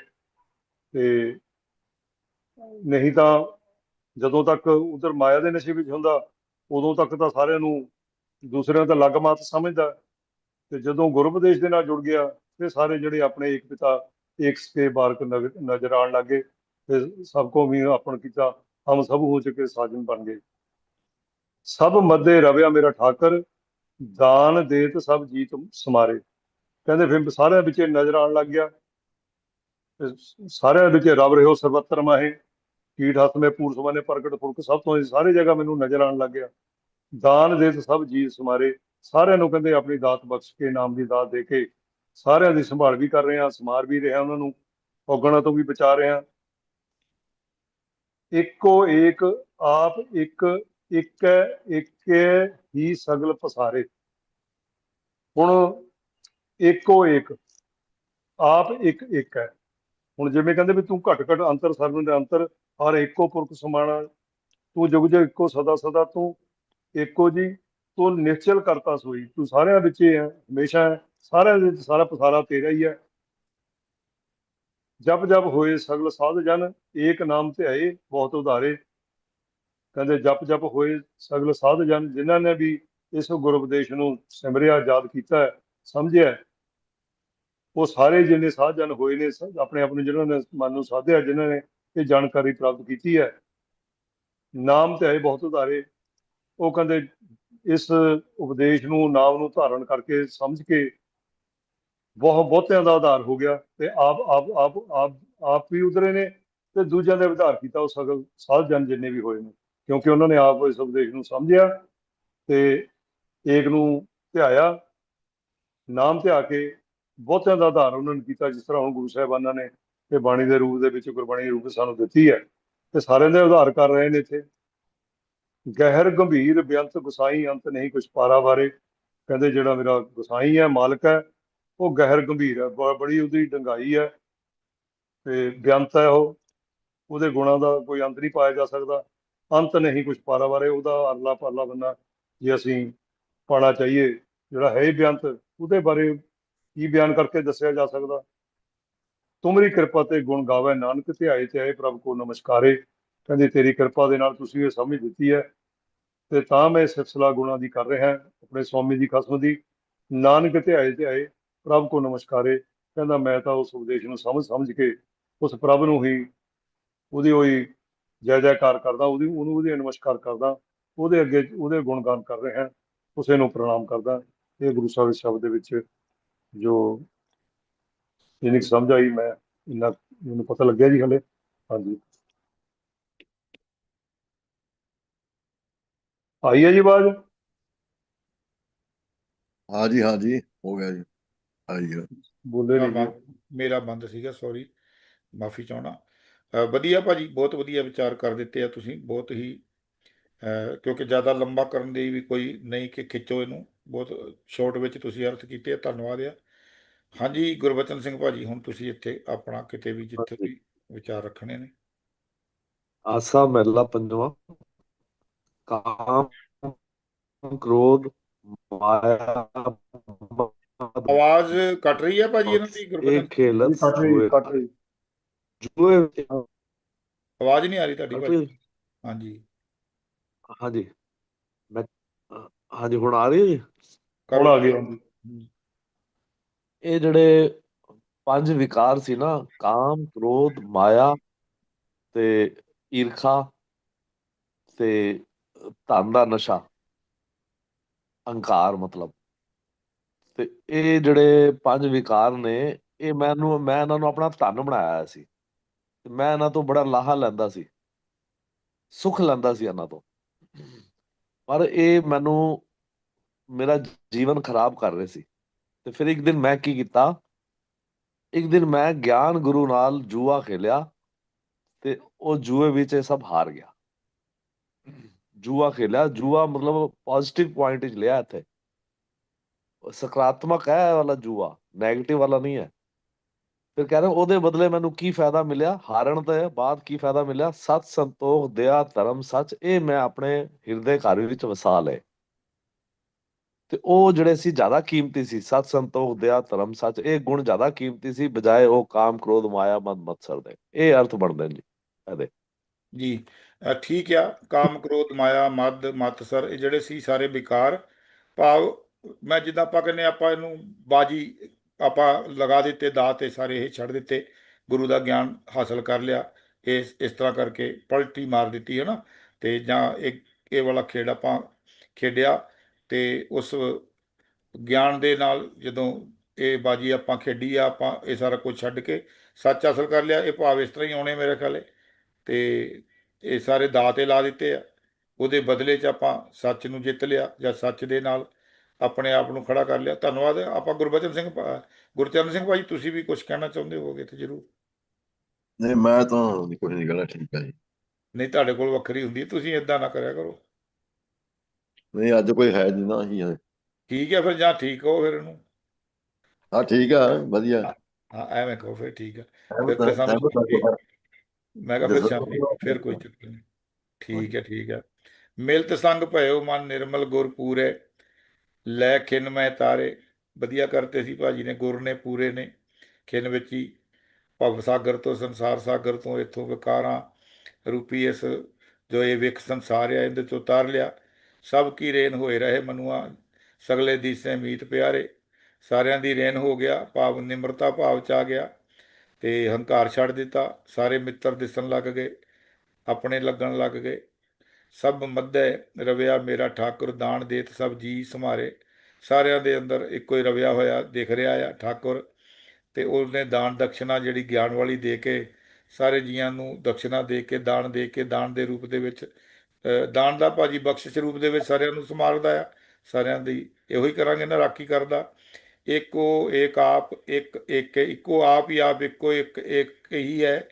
ਤੇ ਨਹੀਂ ਤਾਂ ਜਦੋਂ ਤੱਕ ਉਧਰ ਮਾਇਆ ਦੇ ਨਸ਼ੇ ਵਿੱਚ ਹੁੰਦਾ, ਉਦੋਂ ਤੱਕ ਤਾਂ ਸਾਰਿਆਂ ਨੂੰ ਦੂਸਰਿਆਂ ਦਾ ਲੱਗ ਮਾਤ ਸਮਝਦਾ। ਤੇ ਜਦੋਂ ਗੁਰਪਦੇਸ਼ ਦੇ ਨਾਲ ਜੁੜ ਗਿਆ, ਫਿਰ ਸਾਰੇ ਜਿਹੜੇ ਆਪਣੇ ਇੱਕ ਪਿਤਾ, ਇੱਕ ਸਕੇ ਬਾਰਕ ਨਜ਼ਰ ਆਉਣ ਲੱਗੇ ਫਿਰ ਸਭ ਕੋ ਵੀ ਆਪਣ ਕੀਤਾ, ਹਮ ਸਭ ਹੋ ਚੁੱਕੇ ਸਾਜਨ ਬਣ ਗਏ। ਸਭ ਮੱਦੇ ਰਵਿਆ ਮੇਰਾ ਠਾਕਰ, ਦਾਨ ਦੇਤ ਸਭ ਜੀਤ ਸਮਾਰੇ। ਕਹਿੰਦੇ ਫਿਰ ਸਾਰਿਆਂ ਵਿੱਚ ਨਜ਼ਰ ਆਉਣ ਲੱਗ ਗਿਆ। ਸਾਰਿਆਂ ਵਿੱਚ ਰਬ ਰਹਿਓ ਸਰਬੱਤਰ ਮਾਹੇ। ਕੀਟ, ਹੱਥ ਮੇ ਪੂਰ ਸਮਾਨੇ, ਪ੍ਰਗਟ, ਪੁਰਖ, ਸਭ ਤੋਂ ਸਾਰੇ ਜਗ੍ਹਾ ਮੈਨੂੰ ਨਜ਼ਰ ਆਉਣ ਲੱਗ ਗਿਆ। ਦਾਨ ਦੇ ਸਭ ਜੀਤ ਸਮਾਰੇ। ਸਾਰਿਆਂ ਨੂੰ ਕਹਿੰਦੇ ਆਪਣੀ ਦਾਤ ਬਖਸ਼ ਕੇ, ਨਾਮ ਦੀ ਦਾਤ ਦੇ ਕੇ। ਸਾਰਿਆਂ ਦੀ ਸੰਭਾਲ ਵੀ ਕਰ ਰਹੇ ਹਾਂ, ਸਮਾਰ ਵੀ ਰਿਹਾ ਉਹਨਾਂ ਨੂੰ। ਔਗਣਾ ਤੋਂ ਵੀ ਬਚਾ ਰਹੇ ਹਾਂ। ਇੱਕੋ ਏਕ, ਆਪ ਇੱਕ ਇੱਕ ਹੈ ਹੀ ਸਗਲ ਪਸਾਰੇ। ਹੁਣ ਏਕੋ ਏਕ ਆਪ ਇੱਕ ਇੱਕ ਹੈ। ਹੁਣ ਜਿਵੇਂ ਕਹਿੰਦੇ ਵੀ ਤੂੰ ਘਟ ਘਟ ਅੰਤਰ ਸਰਨ ਦੇ ਅੰਤਰ ਹਰ ਇੱਕੋ ਪੁਰਖ ਸਮਾਣਾ ਤੂੰ ਜੁਗ ਜੁਗ ਇੱਕੋ ਸਦਾ ਸਦਾ ਤੂੰ ਇੱਕੋ ਜੀ। ਤੂੰ ਨਿਸ਼ਚਲ ਕਰਤਾ ਸੋਈ। ਤੂੰ ਸਾਰਿਆਂ ਵਿੱਚ ਹੀ ਹੈ ਹਮੇਸ਼ਾ ਹੈ। ਸਾਰਿਆਂ ਦੇ ਵਿੱਚ ਸਾਰਾ ਪਸਾਰਾ ਤੇਰਾ ਹੀ ਹੈ। ਜਪ ਜਪ ਹੋਏ ਸਗਲ ਸਾਧ ਜਨ ਏਕ ਨਾਮ ਤੇ ਧਿਆਏ ਬਹੁਤ ਉਧਾਰੇ। ਕਹਿੰਦੇ ਜਪ ਜਪ ਹੋਏ ਸਗਲ ਸਾਧ ਜਨ ਜਿਨ੍ਹਾਂ ਨੇ ਵੀ ਇਸ ਗੁਰੂ ਉਪਦੇਸ਼ ਨੂੰ ਸਿਮਰਿਆ ਯਾਦ ਕੀਤਾ ਹੈ, ਸਮਝਿਆ ਉਹ ਸਾਰੇ ਜਿੰਨੇ ਸਾਧ ਹੋਏ ਨੇ ਸ- ਆਪਣੇ ਆਪ ਨੂੰ ਜਿਨ੍ਹਾਂ ਨੇ ਮਨ ਨੂੰ ਸਾਧਿਆ ਜਿਨ੍ਹਾਂ ਨੇ ਇਹ ਜਾਣਕਾਰੀ ਪ੍ਰਾਪਤ ਕੀਤੀ ਹੈ। ਨਾਮ ਤੇ ਧਿਆਏ ਬਹੁਤ ਉਧਾਰੇ ਉਹ ਕਹਿੰਦੇ ਇਸ ਉਪਦੇਸ਼ ਨੂੰ, ਨਾਮ ਨੂੰ ਧਾਰਨ ਕਰਕੇ ਸਮਝ ਕੇ ਬਹੁਤ ਬਹੁਤਿਆਂ ਦਾ ਆਧਾਰ ਹੋ ਗਿਆ ਤੇ ਆਪ ਆਪ ਆਪ ਆਪ ਆਪ ਵੀ ਉਧਰੇ ਨੇ ਤੇ ਦੂਜਿਆਂ ਦੇ ਆਧਾਰ ਕੀਤਾ ਉਹ ਸਗਲ ਸਾਧ ਜਨ ਜਿੰਨੇ ਵੀ ਹੋਏ ਨੇ। ਕਿਉਂਕਿ ਉਹਨਾਂ ਨੇ ਆਪ ਇਸ ਉਪਦੇਸ਼ ਨੂੰ ਸਮਝਿਆ ਤੇ ਏਕ ਨੂੰ ਧਿਆਇਆ। ਨਾਮ ਧਿਆ ਕੇ ਬਹੁਤਿਆਂ ਦਾ ਆਧਾਰ ਉਹਨਾਂ ਨੇ ਕੀਤਾ, ਜਿਸ ਤਰ੍ਹਾਂ ਹੁਣ ਗੁਰੂ ਸਾਹਿਬਾਨਾਂ ਨੇ ਤੇ ਬਾਣੀ ਦੇ ਰੂਪ ਦੇ ਵਿੱਚ ਗੁਰਬਾਣੀ ਦੇ ਰੂਪ ਸਾਨੂੰ ਦਿੱਤੀ ਹੈ ਤੇ ਸਾਰਿਆਂ ਦੇ ਉਧਾਰ ਕਰ ਰਹੇ ਨੇ ਇੱਥੇ। ਗਹਿਰ, ਗੰਭੀਰ, ਬੇਅੰਤ, ਗੁਸਾਈ, ਅੰਤ ਨਹੀਂ, ਕੁਛ ਪਾਰਾ ਬਾਰੇ ਕਹਿੰਦੇ ਜਿਹੜਾ ਮੇਰਾ ਗੁਸਾਈ ਹੈ, ਮਾਲਕ ਹੈ, ਉਹ ਗਹਿਰ, ਗੰਭੀਰ ਹੈ, ਬ- ਬੜੀ ਉਹਦੀ ਡੰਗਾਈ ਹੈ ਤੇ ਬੇਅੰਤ ਹੈ ਉਹ। ਉਹਦੇ ਗੁਣਾਂ ਦਾ ਕੋਈ ਅੰਤ ਨਹੀਂ ਪਾਇਆ ਜਾ ਸਕਦਾ। ਅੰਤ ਨਹੀਂ, ਕੁਛ ਪਾਰਾ ਬਾਰੇ ਉਹਦਾ ਅਰਲਾ ਪਰਲਾ ਬੰਨਾ ਜੇ ਅਸੀਂ ਪਾਣਾ ਚਾਹੀਏ ਜਿਹੜਾ ਹੈ ਹੀ ਬੇਅੰਤ ਉਹਦੇ ਬਾਰੇ ਕੀ ਬਿਆਨ ਕਰਕੇ ਦੱਸਿਆ ਜਾ ਸਕਦਾ? ਤੁਮਰੀ ਕਿਰਪਾ ਤੇ ਗੁਣ ਗਾਵੇ, ਨਾਨਕ ਧਿਆਏ 'ਤੇ ਆਏ ਪ੍ਰਭ ਕੋ ਨਮਸਕਾਰੇ। ਕਹਿੰਦੇ, ਤੇਰੀ ਕਿਰਪਾ ਦੇ ਨਾਲ ਤੁਸੀਂ ਇਹ ਸਮਝ ਦਿੱਤੀ ਹੈ ਤੇ ਤਾਂ ਮੈਂ ਸਿਲਸਿਲਾ ਗੁਣਾਂ ਦੀ ਕਰ ਰਿਹਾ, ਆਪਣੇ ਸਵਾਮੀ ਦੀ ਖਸਮ ਦੀ। ਨਾਨਕ ਧਿਆਏ ਤੇ ਆਏ ਪ੍ਰਭ ਕੋ ਨਮਸਕਾਰੇ। ਕਹਿੰਦਾ, ਮੈਂ ਤਾਂ ਉਸ ਉਪਦੇਸ਼ ਨੂੰ ਸਮਝ ਸਮਝ ਕੇ ਉਸ ਪ੍ਰਭ ਨੂੰ ਹੀ ਉਹਦੀ ਹੋਈ ਜੈ ਜੈਕਾਰ ਕਰਦਾ, ਉਹਦੀ ਉਹਨੂੰ ਉਹਦੇ ਨਮਸਕਾਰ ਕਰਦਾ, ਉਹਦੇ ਅੱਗੇ ਉਹਦੇ ਗੁਣਗਾਨ ਕਰ ਰਿਹਾ, ਉਸੇ ਨੂੰ ਪ੍ਰਣਾਮ ਕਰਦਾ। ਇਹ ਗੁਰੂ ਸਾਹਿਬ ਦੇ ਸ਼ਬਦ ਦੇ ਵਿੱਚ ਜੋ ਕੁ ਸਮਝ ਆਈ ਮੈਂ ਇੰਨਾ ਮੈਨੂੰ ਪਤਾ ਲੱਗਿਆ ਜੀ ਹਲੇ। ਹਾਂਜੀ। ਆਈ ਹੈ ਜੀ ਆਵਾਜ਼? ਹਾਂ ਜੀ ਹਾਂ ਜੀ ਹੋ ਗਿਆ ਜੀ ਆਈ ਹੈ। ਬੋਲੇ ਮੇਰਾ ਨਹੀਂ ਮੇਰਾ ਬੰਦ ਸੀਗਾ ਸੌਰੀ ਮਾਫੀ ਚਾਹਣਾ ਵਧੀਆ ਭਾਜੀ ਬਹੁਤ ਵਧੀਆ ਵਿਚਾਰ ਕਰ ਦਿੱਤੇ ਆ ਤੁਸੀਂ ਬਹੁਤ ਹੀ ਕਿਉਂਕਿ ਜ਼ਿਆਦਾ ਲੰਬਾ ਕਰਨ ਦੀ ਵੀ ਕੋਈ ਨਹੀਂ ਕਿ ਖਿੱਚੋ ਇਹਨੂੰ। ਬਹੁਤ ਸ਼ਾਰਟ ਵਿੱਚ ਤੁਸੀਂ ਅਰਥ ਕੀਤੇ ਧੰਨਵਾਦ ਆ। ਹਾਂਜੀ ਗੁਰਬਚਨ ਸਿੰਘ ਭਾਜੀ ਹੁਣ ਤੁਸੀਂ ਇੱਥੇ ਆਪਣਾ ਕਿਤੇ ਵੀ ਜਿੱਥੇ ਵੀ ਵਿਚਾਰ ਰੱਖਣੇ ਨੇ। ਆਸਾ ਮਹਿਲਾ ਪੰਜਵਾਂ। ਕਾਮ ਕ੍ਰੋਧ ਮਾਇਆ। ਆਵਾਜ਼ ਕੱਟ ਰਹੀ ਹੈ ਭਾਜੀ ਇਹਨਾਂ ਦੀ ਇਹ ਗੁਰਬਚਨ ਖੇਲਤ ਜੀ, ਕੱਟ ਰਹੀ ਕੱਟ ਰਹੀ। ਜੂਏ ਆਵਾਜ਼ ਨਹੀਂ ਆ ਰਹੀ ਤੁਹਾਡੀ ਭਾਜੀ? ਹਾਂਜੀ। ਹਾਂਜੀ। ਮੈਂ ਹਾਂਜੀ ਹੁਣ ਆ ਰਹੀ ਹੈ ਜੀ? ਹੁਣ ਆ ਗਿਆ ਇਹ ਜਿਹੜੇ ਪੰਜ ਵਿਕਾਰ ਸੀ ਨਾ ਕਾਮ ਕ੍ਰੋਧ ਮਾਇਆ ਤੇ ਈਰਖਾ ਤੇ ਧਨ ਦਾ ਨਸ਼ਾ ਅਹੰਕਾਰ ਮਤਲਬ। ਤੇ ਇਹ ਜਿਹੜੇ ਪੰਜ ਵਿਕਾਰ ਨੇ ਇਹ ਮੈਨੂੰ ਮੈਂ ਇਹਨਾਂ ਨੂੰ ਆਪਣਾ ਧਨ ਬਣਾਇਆ ਹੋਇਆ ਸੀ। ਤੇ ਮੈਂ ਇਹਨਾਂ ਤੋਂ ਬੜਾ ਲਾਹਾ ਲੈਂਦਾ ਸੀ। ਸੁੱਖ ਲੈਂਦਾ ਸੀ ਇਹਨਾਂ ਤੋਂ। ਪਰ ਇਹ ਮੈਨੂੰ ਮੇਰਾ ਜੀਵਨ ਖਰਾਬ ਕਰ ਰਹੇ ਸੀ। ਤੇ ਫਿਰ ਇੱਕ ਦਿਨ ਮੈਂ ਕੀ ਕੀਤਾ? ਇੱਕ ਦਿਨ ਮੈਂ ਗਿਆਨ ਗੁਰੂ ਨਾਲ ਜੂਆ ਖੇਲਿਆ ਤੇ ਉਹ ਜੂਏ ਵਿੱਚ ਇਹ ਸਭ ਹਾਰ ਗਿਆ। ਜੂਆ ਖੇਲਿਆ। ਜੂਆ ਮਤਲਬ ਪੋਜ਼ਿਟਿਵ ਪੁਆਇੰਟ ਵਿੱਚ ਲਿਆ ਇੱਥੇ। ਸਕਾਰਾਤਮਕ ਹੈ ਇਹ ਵਾਲਾ ਜੂਆ 네ਗੇਟਿਵ ਵਾਲਾ ਨਹੀਂ ਹੈ। ਫਿਰ ਕਹਿੰਦੇ ਉਹਦੇ ਬਦਲੇ ਮੈਨੂੰ ਕੀ ਫਾਇਦਾ ਮਿਲਿਆ? ਹਾਰਨ ਦੇ ਬਾਅਦ ਕੀ ਫਾਇਦਾ ਮਿਲਿਆ? ਸਤ ਸੰਤੋਖ ਦਇਆ ਧਰਮ, ਸੱਚ, ਇਹ ਮੈਂ ਆਪਣੇ ਹਿਰਦੇ ਘਰ ਵਿੱਚ ਵਸਾ ਲਏ। ਤੇ ਉਹ ਜਿਹੜੇ ਸੀ ਜ਼ਿਆਦਾ ਕੀਮਤੀ ਸੀ, ਸਤ ਸੰਤੋਖ ਦਇਆ ਧਰਮ ਸੱਚ, ਇਹ ਗੁਣ ਜ਼ਿਆਦਾ ਕੀਮਤੀ ਸੀ, ਬਜਾਏ ਉਹ ਕਾਮ, ਕ੍ਰੋਧ, ਮਾਇਆ, ਮਦ, ਮਤਸਰ ਦੇ। ਇਹ ਅਰਥ ਬਣਦੇ ਨੇ ਜੀ ਇਹਦੇ। ਜੀ ਠੀਕ ਆ, ਕਾਮ, ਕ੍ਰੋਧ, ਮਾਇਆ, ਮਦ, ਮਤਸਰ, ਇਹ ਜਿਹੜੇ ਸੀ ਸਾਰੇ ਵਿਕਾਰ। ਭਾਵ ਮੈਂ ਜਿੱਦਾਂ ਆਪਾਂ ਕਹਿੰਦੇ ਆਪਾਂ ਇਹਨੂੰ ਬਾਜੀ ਆਪਾਂ ਲਗਾ ਦਿੱਤੇ ਦਾ ਤੇ ਸਾਰੇ ਇਹ ਛੱਡ ਦਿੱਤੇ, ਗੁਰੂ ਦਾ ਗਿਆਨ ਹਾਸਲ ਕਰ ਲਿਆ, ਇਸ ਇਸ ਤਰ੍ਹਾਂ ਕਰਕੇ ਪਲਟੀ ਮਾਰ ਦਿੱਤੀ ਹੈ ਨਾ ਤੇ ਜਾਂ ਇੱਕ ਇਹ ਵਾਲਾ ਖੇਡ ਆਪਾਂ ਖੇਡਿਆ ਤੇ ਉਸ ਗਿਆਨ ਦੇ ਨਾਲ ਜਦੋਂ ਇਹ ਬਾਜੀ ਆਪਾਂ ਖੇਡੀ ਆ ਆਪਾਂ ਇਹ ਸਾਰਾ ਕੁਝ ਛੱਡ ਕੇ ਸੱਚ ਹਾਸਲ ਕਰ ਲਿਆ ਇਹ ਭਾਵ ਇਸ ਤਰ੍ਹਾਂ ਹੀ ਆਉਣੇ ਮੇਰੇ ਖਿਆਲੇ। ਤੇ ਇਹ ਸਾਰੇ ਦਾਅ ਤੇ ਲਾ ਦਿੱਤੇ ਆ। ਉਹਦੇ ਬਦਲੇ 'ਚ ਆਪਾਂ ਸੱਚ ਨੂੰ ਜਿੱਤ ਲਿਆ ਜਾਂ ਸੱਚ ਦੇ ਨਾਲ ਆਪਣੇ ਆਪ ਨੂੰ ਖੜਾ ਕਰ ਲਿਆ। ਧੰਨਵਾਦ ਆਪਾਂ ਗੁਰਬਚਨ ਸਿੰਘ ਗੁਰਚਰਨ ਸਿੰਘ ਭਾਈ ਤੁਸੀਂ ਵੀ ਕੁਝ ਕਹਿਣਾ ਚਾਹੁੰਦੇ ਹੋਵੋਗੇ ਤੇ ਜ਼ਰੂਰ। ਨਹੀਂ ਮੈਂ ਤਾਂ ਕੁਝ ਨਹੀਂ ਕਹਿਣਾ ਠੀਕ ਹੈ ਜੀ। ਨਹੀਂ ਤੁਹਾਡੇ ਕੋਲ ਵੱਖਰੀ ਹੁੰਦੀ ਤੁਸੀਂ ਇਦਾਂ ਨਾ ਕਰਿਆ ਕਰੋ। ਨਹੀਂ ਅੱਜ ਕੋਈ ਹੈ ਨਹੀਂ ਨਾ ਹੀ ਹੈ ਠੀਕ ਹੈ ਫਿਰ ਜਾਂ ਠੀਕ ਹੋ ਫਿਰ ਇਹਨੂੰ। ਹਾਂ ਠੀਕ ਆ ਵਧੀਆ। ਹਾਂ ਐਵੇਂ ਕਹੋ ਫਿਰ ਠੀਕ ਹੈ ਸਹਿਮਤ ਤੇ ਸਾਨੂੰ। ਮੈਂ ਕਿਹਾ ਫਿਰ। ਸ਼ਾਮੀ ਫਿਰ ਕੋਈ ਚੱਕਰ ਨਹੀਂ ਠੀਕ ਹੈ ਠੀਕ ਹੈ। ਮਿਲਤ ਸੰਗ ਭਇਓ ਮਨ ਨਿਰਮਲ ਗੁਰ ਪੂਰੇ। ਲੈ ਖਿਨ ਮੈਂ ਤਾਰੇ। ਵਧੀਆ ਕਰਤੇ ਸੀ ਭਾਜੀ ਨੇ ਗੁਰ ਨੇ ਪੂਰੇ ਨੇ। ਖਿਨ ਵਿੱਚ ਹੀ ਭਵ ਸਾਗਰ ਤੋਂ ਸੰਸਾਰ ਸਾਗਰ ਤੋਂ ਇੱਥੋਂ ਵਿਕਾਰਾਂ ਰੂਪੀ ਇਸ ਜੋ ਇਹ ਵਿਖ ਸੰਸਾਰ ਆ ਇਹਦੇ ਤੋਂ ਉਤਾਰ ਲਿਆ। ਸਭ ਕੀ ਰੇਨ ਹੋਏ ਰਹੇ ਮਨੁਆ, ਸਗਲੇ ਦੀਸੇ ਮੀਤ ਪਿਆਰੇ। ਸਾਰਿਆਂ ਦੀ ਰੇਨ ਹੋ ਗਿਆ, ਭਾਵ ਨਿਮਰਤਾ ਭਾਵ ਚ ਆ ਗਿਆ। ਤੇ ਹੰਕਾਰ ਛੱਡ ਦਿੱਤਾ, ਸਾਰੇ ਮਿੱਤਰ ਦਿਸਣ ਲੱਗ ਗਏ, ਆਪਣੇ ਲੱਗਣ ਲੱਗ ਗਏ। ਸਭ ਮੱਧੇ ਰਵਿਆ ਮੇਰਾ ਠਾਕੁਰ ਦਾਨ ਦੇਤ ਸਭ ਜੀ ਸਮਾਰੇ ਸਾਰਿਆਂ ਦੇ ਅੰਦਰ ਇੱਕੋ ਹੀ ਰਵਿਆ ਹੋਇਆ ਦਿਖ ਰਿਹਾ ਆ ਠਾਕੁਰ। ਤੇ ਉਹਨੇ ਦਾਨ ਦਕਸ਼ਨਾ ਜਿਹੜੀ ਗਿਆਨ ਵਾਲੀ ਦੇ ਕੇ, ਸਾਰੇ ਜੀਆਂ ਨੂੰ ਦਕਸ਼ਨਾ ਦੇ ਕੇ, ਦਾਨ ਦੇ ਕੇ, ਦਾਨ ਦੇ ਰੂਪ ਦੇ ਵਿੱਚ ਦਾਨ ਦਾ ਭਾਜੀ ਬਖਸ਼ਿਸ਼ ਰੂਪ ਦੇ ਵਿੱਚ ਸਾਰਿਆਂ ਨੂੰ ਸਮਾਰਦਾ ਆ। ਸਾਰਿਆਂ ਦੀ ਇਹੋ ਹੀ ਕਰਾਂਗੇ ਨਾ ਰਾਖੀ ਕਰਦਾ ਏਕੋ ਏਕ ਆਪ, ਇੱਕ ਇੱਕ, ਇੱਕੋ ਆਪ ਹੀ ਆਪ, ਇੱਕੋ ਇੱਕ ਇੱਕ ਹੀ ਹੈ।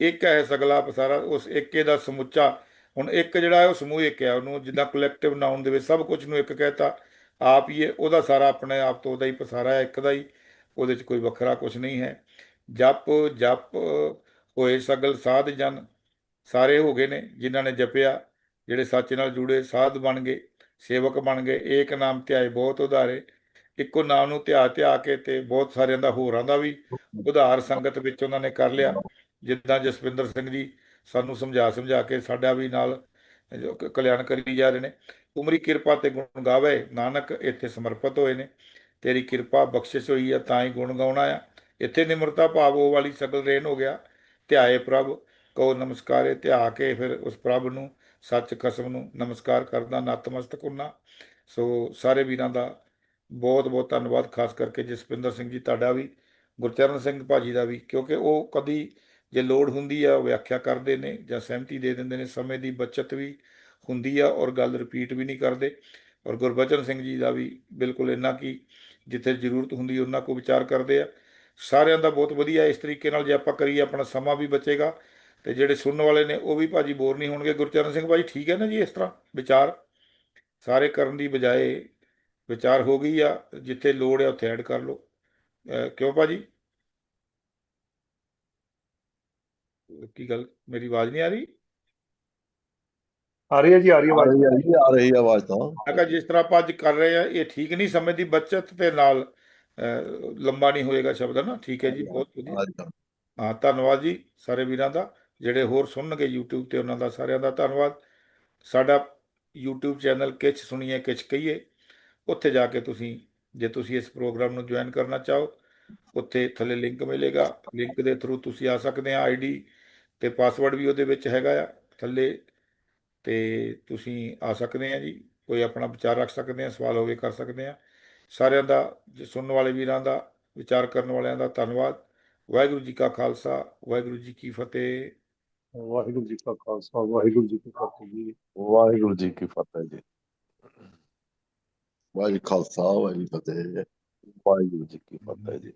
ਇੱਕ ਹੈ ਸਗਲਾ ਪਸਾਰਾ ਉਸ ਇੱਕੇ ਦਾ ਸਮੁੱਚਾ। ਹੁਣ ਇੱਕ ਜਿਹੜਾ ਹੈ ਉਹ ਸਮੂਹ ਇੱਕ ਹੈ, ਉਹਨੂੰ ਜਿੱਦਾਂ ਕਲੈਕਟਿਵ ਨਾਉਨ ਦੇ ਵਿੱਚ ਸਭ ਕੁਝ ਨੂੰ ਇੱਕ ਕਹਿਤਾ। ਆਪ ਹੀ ਹੈ, ਉਹਦਾ ਸਾਰਾ ਆਪਣੇ ਆਪ ਤੋਂ ਉਹਦਾ ਹੀ ਪਸਾਰਾ ਹੈ, ਇੱਕ ਦਾ ਹੀ। ਉਹਦੇ 'ਚ ਕੋਈ ਵੱਖਰਾ ਕੁਝ ਨਹੀਂ ਹੈ। ਜਪ ਜਪ ਹੋਏ ਸਗਲ ਸਾਧ ਜਨ। ਸਾਰੇ ਹੋ ਗਏ ਨੇ, ਜਿਨ੍ਹਾਂ ਨੇ ਜਪਿਆ। ਜਿਹੜੇ ਸੱਚ ਨਾਲ ਜੁੜੇ ਸਾਧ ਬਣ ਗਏ, ਸੇਵਕ ਬਣ ਗਏ, ਏਕ ਨਾਮ ਧਿਆਏ ਬਹੁਤ ਉਧਾਰੇ। ਇੱਕੋ ਨਾਮ ਨੂੰ ਧਿਆ ਧਿਆ ਕੇ ਤੇ ਬਹੁਤ ਸਾਰਿਆਂ ਦਾ ਹੋਰਾਂ ਦਾ ਵੀ ਉਧਾਰ ਸੰਗਤ ਵਿੱਚ ਉਹਨਾਂ ਨੇ ਕਰ ਲਿਆ। ਜਿੱਦਾਂ ਜਸਵਿੰਦਰ ਸਿੰਘ ਜੀ ਸਾਨੂੰ ਸਮਝਾ ਸਮਝਾ ਕੇ ਸਾਡਾ ਵੀ ਨਾਲ ਕਲਿਆਣ ਕਰੀ ਜਾ ਰਹੇ ਨੇ। ਉਮਰੀ ਕਿਰਪਾ ਤੇ ਗੁਣ ਗਾਵੇ, ਨਾਨਕ ਇੱਥੇ ਸਮਰਪਿਤ ਹੋਏ ਨੇ। ਤੇਰੀ ਕਿਰਪਾ ਬਖਸ਼ਿਸ਼ ਹੋਈ ਆ, ਤਾਂ ਹੀ ਗੁਣ ਗਾਉਣਾ ਆ। ਇੱਥੇ ਨਿਮਰਤਾ ਭਾਵ ਉਹ ਵਾਲੀ ਸਗਲ ਰੇਨ ਹੋ ਗਿਆ। ਧਿਆਏ ਪ੍ਰਭ ਕੋ ਨਮਸਕਾਰੇ, ਧਿਆ ਕੇ ਫਿਰ ਉਸ ਪ੍ਰਭ ਨੂੰ ਸੱਚ ਕਸਮ ਨੂੰ ਨਮਸਕਾਰ ਕਰਦਾ ਨਤਮਸਤਕ ਹੁੰਨਾ ਸੋ ਸਾਰੇ ਵੀਰਾਂ ਦਾ ਬਹੁਤ ਬਹੁਤ ਧੰਨਵਾਦ, ਖਾਸ ਕਰਕੇ ਜਸਪਿੰਦਰ ਸਿੰਘ ਜੀ, ਤੁਹਾਡਾ ਵੀ, ਗੁਰਚਰਨ ਸਿੰਘ ਭਾਜੀ ਦਾ ਵੀ, ਕਿਉਂਕਿ ਉਹ ਕਦੀ ਜੇ ਲੋੜ ਹੁੰਦੀ ਆ, ਉਹ ਵਿਆਖਿਆ ਕਰਦੇ ਨੇ ਜਾਂ ਸਹਿਮਤੀ ਦੇ ਦਿੰਦੇ ਨੇ, ਸਮੇਂ ਦੀ ਬਚਤ ਵੀ ਹੁੰਦੀ ਆ ਔਰ ਗੱਲ ਰਿਪੀਟ ਵੀ ਨਹੀਂ ਕਰਦੇ। ਔਰ ਗੁਰਬਚਨ ਸਿੰਘ ਜੀ ਦਾ ਵੀ ਬਿਲਕੁਲ ਇੰਨਾ ਕੀ ਜਿੱਥੇ ਜ਼ਰੂਰਤ ਹੁੰਦੀ, ਉਹਨਾਂ ਕੋ ਵਿਚਾਰ ਕਰਦੇ ਆ। ਸਾਰਿਆਂ ਦਾ ਬਹੁਤ ਵਧੀਆ, ਇਸ ਤਰੀਕੇ ਨਾਲ ਜੇ ਆਪਾਂ ਕਰੀਏ, ਆਪਣਾ ਸਮਾਂ ਵੀ ਬਚੇਗਾ। ਤੇ ਜਿਹੜੇ ਸੁਣਨ ਵਾਲੇ ਨੇ ਉਹ ਵੀ ਭਾਜੀ ਬੋਰ ਨਹੀਂ ਹੋਣਗੇ। ਗੁਰਚਰਨ ਸਿੰਘ ਭਾਜੀ ਠੀਕ ਹੈ ਨਾ ਜੀ ਇਸ ਤਰ੍ਹਾਂ ਵਿਚਾਰ? ਸਾਰੇ ਕਰਨ ਦੀ ਬਜਾਏ ਵਿਚਾਰ ਹੋ ਗਈ ਆ ਜਿੱਥੇ ਲੋੜ ਹੈ ਉੱਥੇ ਐਡ ਕਰ ਲਓ। ਕਿਉਂ ਭਾਜੀ? ਕੀ ਗੱਲ? ਮੇਰੀ ਆਵਾਜ਼ ਨਹੀਂ ਆ ਰਹੀ? ਆ ਰਹੀ ਹੈ ਜੀ ਆ ਰਹੀ ਹੈ ਆ ਆਵਾਜ਼ ਰਹੀ ਆ ਰਹੀ ਆ ਆਵਾਜ਼ ਤਾਂ। ਮੈਂ ਕਿਹਾ ਜਿਸ ਤਰ੍ਹਾਂ ਆਪਾਂ ਅੱਜ ਕਰ ਰਹੇ ਆ ਇਹ ਠੀਕ ਨਹੀਂ ਸਮੇਂ ਦੀ ਬਚਤ ਤੇ ਨਾਲ ਲੰਬਾ ਨਹੀਂ ਹੋਏਗਾ ਸ਼ਬਦ ਨਾ। ਠੀਕ ਹੈ ਜੀ ਬਹੁਤ ਵਧੀਆ। ਹਾਂ ਧੰਨਵਾਦ ਜੀ ਸਾਰੇ ਵੀਰਾਂ ਦਾ। ਜਿਹੜੇ ਹੋਰ ਸੁਣਨਗੇ YouTube ਤੇ ਉਹਨਾਂ ਦਾ ਸਾਰਿਆਂ ਦਾ ਧੰਨਵਾਦ। ਸਾਡਾ YouTube ਚੈਨਲ ਕਿਛ ਸੁਣੀਏ, ਕਿਛ ਕਹੀਏ, ਉੱਥੇ ਜਾ ਕੇ ਤੁਸੀਂ, ਜੇ ਤੁਸੀਂ ਇਸ ਪ੍ਰੋਗਰਾਮ ਨੂੰ ਜੁਆਇਨ ਕਰਨਾ ਚਾਹੋ, ਉੱਥੇ ਥੱਲੇ ਲਿੰਕ ਮਿਲੇਗਾ। ਲਿੰਕ ਦੇ ਥਰੂ ਤੁਸੀਂ ਆ ਸਕਦੇ ਆ ਆਈਡੀ ਤੇ ਪਾਸਵਰਡ ਵੀ ਉਹਦੇ ਵਿੱਚ ਹੈਗਾ ਆ ਥੱਲੇ ਤੇ ਤੁਸੀਂ ਆ ਸਕਦੇ ਆ ਜੀ। ਕੋਈ ਆਪਣਾ ਵਿਚਾਰ ਰੱਖ ਸਕਦੇ ਆ, ਸਵਾਲ ਹੋਵੇ ਕਰ ਸਕਦੇ ਆ। ਸਾਰਿਆਂ ਦਾ ਸੁਣਨ ਵਾਲੇ ਵੀਰਾਂ ਦਾ, ਵਿਚਾਰ ਕਰਨ ਵਾਲਿਆਂ ਦਾ ਧੰਨਵਾਦ। ਵਾਹਿਗੁਰੂ ਜੀ ਕਾ ਖਾਲਸਾ, ਵਾਹਿਗੁਰੂ ਜੀ ਕੀ ਫਤਿਹ। ਵਾਹਿਗੁਰੂ ਜੀ ਕਾ ਖਾਲਸਾ, ਵਾਹਿਗੁਰੂ ਜੀ ਕੀ ਫਤਿਹ ਜੀ। ਵਾਹਿਗੁਰੂ ਜੀ ਕੀ ਫਤਿਹ ਜੀ। ਵਾਹਿਗੁਰੂ ਖਾਲਸਾ ਵਾਹਿਗੁਰੂ ਫਤਿਹ ਵਾਹਿਗੁਰੂ ਜੀ ਕੀ ਫਤਿਹ ਜੀ।